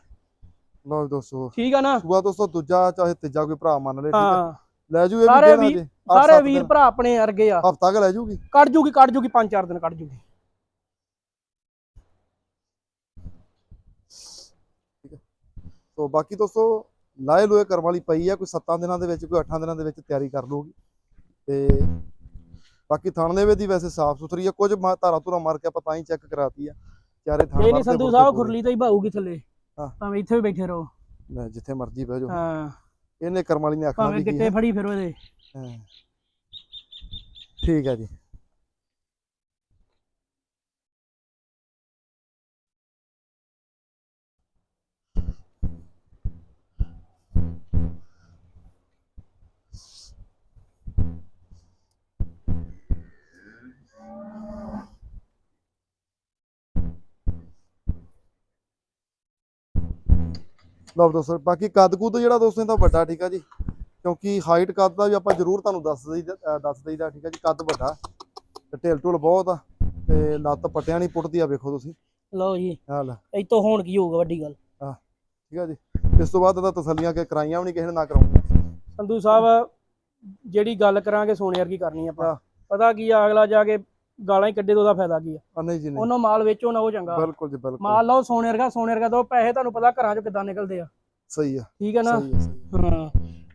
ਲਓ ਦੋਸਤੋ ਠੀਕ ਆ ਨਾ? ਸੂਆ ਦੋਸਤੋ ਦੂਜਾ ਚਾਹੇ ਤੀਜਾ ਕੋਈ ਭਰਾ ਮੰਨ ਲੈ ਠੀਕ ਆ। ਹਾਂ। ਲੈ ਜੂ ਇਹ ਸਾਰੇ ਵੀਰ- ਸਾਰੇ ਵੀਰ ਭਰਾ ਆਪਣੇ ਅਰਗੇ ਆ। ਹਫਤਾ ਕ ਲੈ ਜੂਗੀ। ਕੱਢ ਜੂਗੀ ਕੱਢ ਜੂਗੀ ਪੰਜ ਚਾਰ ਦਿਨ ਕੱਢ ਜੂਗੀ। ਸੋ ਬਾਕੀ ਦੋਸਤੋ ਲਾਏ ਲੋਏ ਕਰਮ ਵਾਲੀ ਪਈ ਆ ਕੋਈ 7 ਦਿਨਾਂ ਦੇ ਵਿੱਚ ਕੋਈ 8 ਦਿਨਾਂ ਦੇ ਵਿੱਚ ਤਿਆਰੀ ਕਰ ਲੂਗੀ। ਤੇ ਬਾਕੀ ਥਣ ਦੇ ਵੈਸੇ ਸਾਫ਼ ਸੁਥਰੀ ਆ ਕੁਝ ਧਾਰਾਂ ਧੁਰਾ ਮਾਰ ਕੇ ਆਪਾਂ ਤਾਂ ਹੀ ਚੈੱਕ ਕਰਾਤੀ ਆ। ਚਾਰੇ ਥਾਂ ਇਹ ਨਹੀਂ ਸੰਧੂ ਸਾਹਿਬ। ਖੁਰਲੀ ਤੋਂ ਹੀ ਬਾਹੂਗੀ ਥੱਲੇ। ਹਾਂ। ਭਾਵੇਂ ਇੱਥੇ ਵੀ ਬੈਠੇ ਰਹੋ। ਲੈ, ਜਿੱਥੇ ਮਰਜ਼ੀ ਬਹਿ ਜਾਓ। ਹਾਂ। ਇਹਨੇ ਕਰਮ ਵਾਲੀ ਨੇ ਆਖਣਾ ਵੀ ਕੀ ਗਿੱਟੇ ਫੜੀ ਫਿਰੋ ਇਹਦੇ। ਹਾਂ। ਠੀਕ ਹੈ ਜੀ। ਲਓ ਦੋਸਤੋ ਬਾਕੀ ਕੱਦ ਕੁੱਦ ਜਿਹੜਾ ਦੋਸਤੋ ਇਹਦਾ ਵੱਡਾ ਠੀਕ ਆ ਜੀ। ਕਿਉਂਕਿ ਹਾਈਟ ਕੱਦ ਦਾ ਵੀ ਆਪਾਂ ਜ਼ਰੂਰ ਤੁਹਾਨੂੰ ਦੱਸ ਅਹ ਦੱਸ ਦਈਦਾ ਠੀਕ ਆ ਜੀ ਕੱਦ ਵੱਡਾ। ਤੇ ਢਿੱਲ ਢੁਲ ਬਹੁਤ ਆ ਤੇ ਲੱਤ ਪੱਟਿਆਂ ਨਹੀਂ ਪੁੱਟਦੀ ਆ ਵੇਖੋ ਤੁਸੀਂ। ਲਓ ਜੀ। ਹਾਲ ਇਤੋਂ ਹੋਣ ਕੀ ਹੋਊਗਾ ਵੱਡੀ ਗੱਲ। ਠੀਕ ਆ ਜੀ। ਇਸ ਤੋਂ ਬਾਅਦ ਇਹਦਾ ਤਸੱਲੀਆਂ ਕਿ ਕਰਾਈਆਂ ਵੀ ਨਹੀਂ ਕਿਸੇ ਨੇ ਨਾ ਕਰਾਉਣੀਆਂ। ਸੰਧੂ ਸਾਹਿਬ ਜਿਹੜੀ ਗੱਲ ਕਰਾਂਗੇ ਸੋਨੇ ਵਰਗੀ ਕਰਨੀ ਆਪਾਂ। ਪਤਾ ਕੀ ਆ ਅਗਲਾ ਜਾ ਕੇ ਗਾਲਾਂ ਹੀ ਕੱਢੇ ਤਾਂ ਉਹਦਾ ਫਾਇਦਾ ਕੀ ਆ। ਆ ਨਹੀਂ ਜੀ ਨਹੀਂ। ਉਹਨੂੰ ਮਾਲ ਵੇਚੋ ਨਾ ਉਹ ਚੰਗਾ। ਬਿਲਕੁਲ ਜੀ ਬਿਲਕੁਲ। ਮਾਲ ਲਓ ਸੋਨੇ ਵਰਗਾ ਸੋਨੇ ਵਰਗਾ ਦੋ ਪੈਸੇ ਤੁਹਾਨੂੰ ਪਤਾ ਘਰਾਂ ਚੋਂ ਕਿੱਦਾਂ ਨਿਕਲਦੇ ਆ। ਸਹੀ ਆ। ਠੀਕ ਹੈ ਨਾ? ਸਹੀ ਆ ਸਹੀ ਆ। ਹਾਂ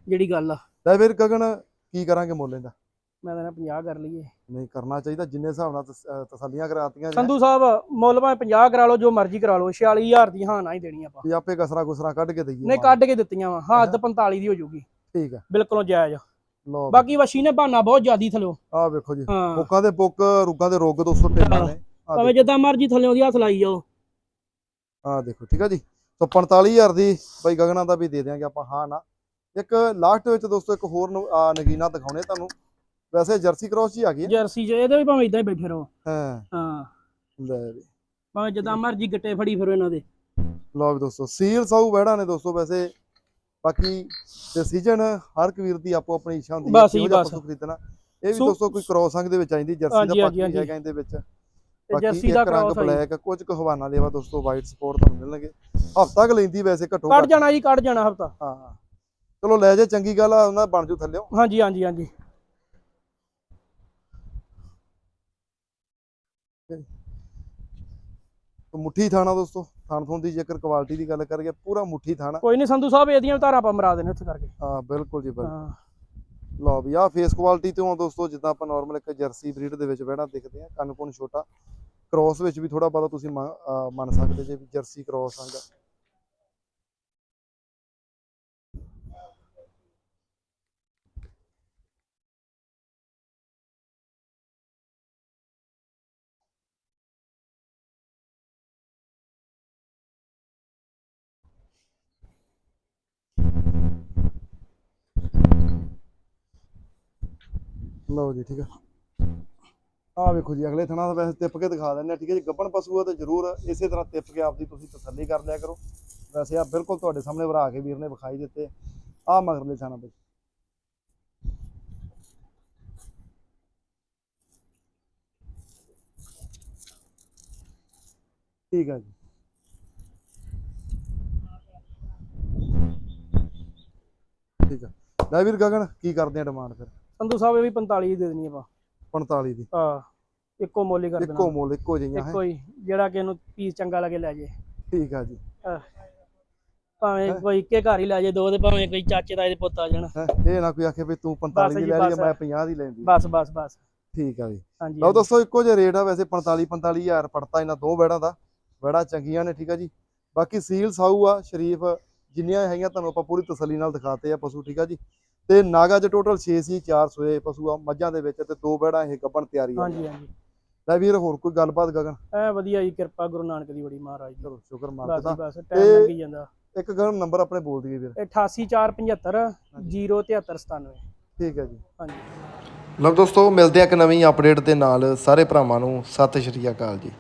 ਜਿਹੜੀ ਗੱਲ ਆ। ਲੈ ਵੀਰ ਗਗਨ ਕੀ ਕਰਾਂਗੇ ਮੁੱਲ ਦਾ? ਮੈਂ ਤਾਂ ਨਾ 50 ਕਰ ਲਈਏ। ਨਹੀਂ ਕਰਨਾ ਚਾਹੀਦਾ ਜਿੰਨੇ ਹਿਸਾਬ ਨਾਲ ਤਸ- ਅਹ ਤਸੱਲੀਆਂ ਕਰਾਤੀਆਂ ਜੀ ਸੰਧੂ ਸਾਹਿਬ ਮੁੱਲ ਭਾਵੇਂ 50 ਕਰਾ ਲਓ ਜੋ ਮਰਜ਼ੀ ਕਰਾ ਲਓ 46000 ਦੀ ਹਾਂ ਨਾ ਹੀ ਦੇਣੀ ਆਪਾਂ। ਵੀ ਆਪੇ ਕਸਰਾ ਕੁਸਰਾ ਕੱਢ ਕੇ ਦਈਏ ਨਹੀਂ ਮਾਲ। ਕੱਢ ਕੇ ਦਿੱਤੀਆਂ ਵਾ। ਹੱਦ 45 ਦੀ ਹੋ ਜਾਊਗੀ ਠੀਕ ਆ। ਬਿਲਕੁਲੋਂ ਜਾਇਜ਼ ਲਓ ਬਾਕੀ ਵਸ਼ੀ ਨੇ ਬਹਾਨਾ ਬਹੁਤ ਜ਼ਿਆਦੀ ਥਲਿਓ ਆ ਵੇਖੋ ਜੀ ਹਾਂ। ਪੁੱਕਾਂ ਦੇ ਪੁੱਕ ਰੁੱਗਾਂ ਦੇ ਰੁੱਗ ਦੋਸਤੋ ਢੇਲਾਂ ਨੇ। ਆਹ ਭਾਵੇਂ ਜਿੱਦਾਂ ਮਰਜ਼ੀ ਥੱਲਿਓਂ ਦੀ ਹੱਥ ਲਾਈ ਜਾਓ। ਆ ਦੇਖੋ ਠੀਕ ਆ ਜੀ? ਸੋ 45000 ਦੀ ਬਾਈ ਗਗਨਾਂ ਦਾ ਵੀ ਦੇ ਦਿਆਂਗੇ ਆਪਾਂ ਹਾਂ ਨਾ। ਇੱਕ ਲਾਸਟ ਵਿੱਚ ਦੋਸਤੋ ਇੱਕ ਹੋਰ ਨੂੰ- ਆ ਨਗੀਨਾ ਦਿਖਾਉਣੇ ਤੁਹਾਨੂੰ। ਵੈਸੇ ਜਰਸੀ ਕ੍ਰੋਸ ਹੀ ਆ ਗਈ ਹੈ। ਜਰਸੀ 'ਚ ਇਹਦੇ ਵੀ ਭਾਵੇਂ ਇਦਾਂ ਹੀ ਬੈਠੇ ਰਹੋ। ਹਾਂ। ਹਾਂ। ਲੈ ਵੀ। ਭਾਵੇਂ ਜਿੱਦਾਂ ਮਰਜ਼ੀ ਗੱਟੇ ਫੜੀ ਫਿਰੋ ਇਹਨਾਂ ਦੇ। ਲਓ ਵੀ ਦੋਸਤੋ ਸੀਲ ਸਾਊ ਬਹਿੜਾ ਨੇ ਦੋਸਤੋ ਵੈਸੇ ਬਾਕੀ ਡਿਸੀਜਨ ਹਰ ਇੱਕ ਵੀਰ ਦੀ ਆਪੋ ਆਪਣੀ ਇੱਛਾ ਹੁੰਦੀ ਬਸ। ਪਸ਼ੂ ਖਰੀਦਣਾ। ਇਹ ਵੀ ਦੋਸਤੋ ਕੋਈ ਕ੍ਰੋਸ ਅੰਗ ਦੇ ਵਿੱਚ ਆਈਂਦੀ ਜਰਸੀ ਦਾ ਹਾਂਜੀ। ਹੈਗਾ ਇਹਦੇ ਵਿੱਚ। ਜਰਸੀ ਦਾ ਰੰਗ ਕ੍ਰਾਸ ਬਲੈਕ ਕੁਝ ਕੁ ਹਵਾਨਾ ਦੇਵਾ ਦੋਸਤੋ ਵਾਈਟ ਸਪੋਰਟ ਤੁਹਾਨੂੰ ਮਿਲਣਗੇ। ਹਫਤਾ ਕ ਲੈਂਦੀ ਵੈਸੇ ਘੱਟੋ ਕੱਢ ਘੱਟ ਜਾਣਾ ਜੀ ਕੱਢ ਜਾਣਾ ਹਫਤਾ। ਹਾਂ ਚਲੋ ਲੈ ਜੇ ਚੰਗੀ ਗੱਲ ਆ ਉਹਨਾਂ ਬਣ ਜੂ ਥੱਲਿਓ। ਹਾਂਜੀ ਹਾਂਜੀ ਹਾਂਜੀ। ਮੁੱਠੀ ਥਾਣਾ ਦੋਸਤੋ ਥਣ ਥੁਣ ਦੀ ਜੇਕਰ ਕੁਆਲਿਟੀ ਦੀ ਗੱਲ ਕਰੀਏ ਪੂਰਾ ਮੁੱਠੀ ਥਣ। ਕੋਈ ਨਹੀਂ ਸੰਧੂ ਸਾਹਿਬ ਇਹਦੀਆਂ ਧਾਰਾਂ ਆਪਾਂ ਮਰਾ ਦੇਣੇ ਉੱਥੇ ਕਰਕੇ। ਹਾਂ ਬਿਲਕੁਲ ਜੀ ਬਿਲਕੁਲ। ਲਓ ਵੀ ਆਹ ਫੇਸ ਕੁਆਲਿਟੀ ਤੋਂ ਆ ਦੋਸਤੋ ਜਿੱਦਾਂ ਆਪਾਂ ਨਾਰਮਲ ਇੱਕ ਜਰਸੀ ਬਰੀਡ ਦੇ ਵਿੱਚ ਬਹਿਣਾ ਦਿਖਦੇ ਆ ਕੰਨ ਕੁੰਨ ਛੋਟਾ। ਕ੍ਰੋਸ ਵਿੱਚ ਵੀ ਥੋੜਾ ਬਹੁਤਾ ਤੁਸੀਂ ਮੰਨ ਸਕਦੇ ਜੇ ਵੀ ਜਰਸੀ ਕ੍ਰੋਸ ਆਂਗਾ ਲਓ ਜੀ, ਠੀਕ ਆ। ਆਹ ਵੇਖੋ ਜੀ, ਅਗਲੇ ਥਣਾ ਦਾ ਵੈਸੇ ਤਿੱਪ ਕੇ ਦਿਖਾ ਦਿੰਦੇ ਆ, ਠੀਕ ਹੈ ਜੀ। ਗੱਬਣ ਪਸ਼ੂ ਆ ਤਾਂ ਜ਼ਰੂਰ ਇਸੇ ਤਰ੍ਹਾਂ ਤਿੱਪ ਕੇ ਆਪਦੀ ਤੁਸੀਂ ਤਸੱਲੀ ਕਰ ਲਿਆ ਕਰੋ। ਵੈਸੇ ਆ ਬਿਲਕੁਲ ਤੁਹਾਡੇ ਸਾਹਮਣੇ ਵਰਾ ਕੇ ਵੀਰ ਨੇ ਵਿਖਾਈ ਦਿੱਤੇ। ਆ ਮਗਰਲੇ ਥਾਣਾ ਬਈ। ਠੀਕ ਹੈ ਜੀ। ਠੀਕ ਹੈ ਲੈ ਵੀਰ ਗਗਨ, ਕੀ ਕਰਦੇ ਆ ਡਿਮਾਂਡ ਫਿਰ? ਸੰਧੂ ਸਾਹਿਬ ਇਹ ਵੀ 45 ਦੇ ਦੇਣੀ ਆਪਾਂ। 45 ਦੀ। ਹਾਂ ਇੱਕੋ ਮੁੱਲ ਹੀ ਕਰ ਦੇਣਾ। ਇੱਕੋ ਮੁੱਲ ਇੱਕੋ ਜਿਹੀਆਂ ਹੈ ਇੱਕੋ ਹੀ ਜਿਹੜਾ ਕਿ ਇਹਨੂੰ ਪੀਸ ਚੰਗਾ ਲੱਗੇ ਲੈ ਜੇ। ਠੀਕ ਆ ਜੀ। ਭਾਵੇਂ ਕੋਈ ਇੱਕੇ ਘਰ ਹੀ ਲੈ ਜੇ ਦੋ ਤੇ ਭਾਵੇਂ ਕੋਈ ਚਾਚੇ ਦਾ ਇਹਦੇ ਪੁੱਤ ਆ ਜਾਣ। ਇਹ ਨਾ ਕੋਈ ਆਖੇ ਵੀ ਤੂੰ 45 ਦੀ ਲੈ ਲਈ। ਮੈਂ 50 ਦੀ ਲੈਂਦੀ। ਬਸ ਬਸ ਬਸ। ਠੀਕ ਆ ਜੀ। ਲਓ ਦੋਸਤੋ ਇੱਕੋ ਜਿਹਾ ਰੇਟ ਆ ਵੈਸੇ 45 45000 ਪੜਤਾ ਇਹਨਾਂ ਦੋ ਬੈੜਾਂ ਦਾ। ਬੈੜਾਂ ਚੰਗੀਆਂ ਨੇ ਠੀਕ ਆ ਜੀ। ਬਾਕੀ ਸੀਲ ਸਾਊ ਆ ਸ਼ਰੀਫ ਜਿੰਨੀਆਂ ਹੈਗੀਆਂ ਤੁਹਾਨੂੰ ਆਪਾਂ ਪੂਰੀ ਤਸੱਲੀ ਨਾਲ ਦਿਖਾਤੇ ਆ ਪਸ਼ੂ ਠੀਕ ਆ ਜੀ। ਤੇ ਨਾਗਾ ਚ ਟੋਟਲ 6 ਸੀ 4 ਸੋਏ ਪਸ਼ੂ ਆ ਮੱਝਾਂ ਦੇ ਵਿੱਚ ਤੇ ਦੋ ਬੈੜਾਂ ਇਹ ਗੱਬਣ ਤਿਆਰੀ ਆ। ਹਾਂਜੀ ਹਾਂਜੀ। ਲੈ ਵੀਰ ਹੋਰ ਕੋਈ ਗੱਲਬਾਤ ਗਗਨ? ਐ ਵਧੀਆ ਜੀ ਕਿਰਪਾ ਗੁਰੂ ਨਾਨਕ ਦੀ ਬੜੀ ਮਹਾਰਾਜ ਦੀ। ਚਲੋ ਸ਼ੁਕਰ ਮਾਲਕ ਦਾ। ਬਸ ਟਾਈਮ ਤੇ- ਲੰਘੀ ਜਾਂਦਾ। ਇੱਕ ਗਗਨ ਨੰਬਰ ਆਪਣੇ ਬੋਲ ਦਈਏ ਵੀਰ। 88475 07397 ਠੀਕ ਹੈ ਜੀ। ਹਾਂਜੀ। ਲਓ ਦੋਸਤੋ ਮਿਲਦੇ ਆ ਇੱਕ ਨਵੀਂ ਅਪਡੇਟ ਦੇ ਨਾਲ। ਸਾਰੇ ਭਰਾਵਾਂ ਨੂੰ ਸਤਿ ਸ਼੍ਰੀ ਅਕਾਲ ਜੀ।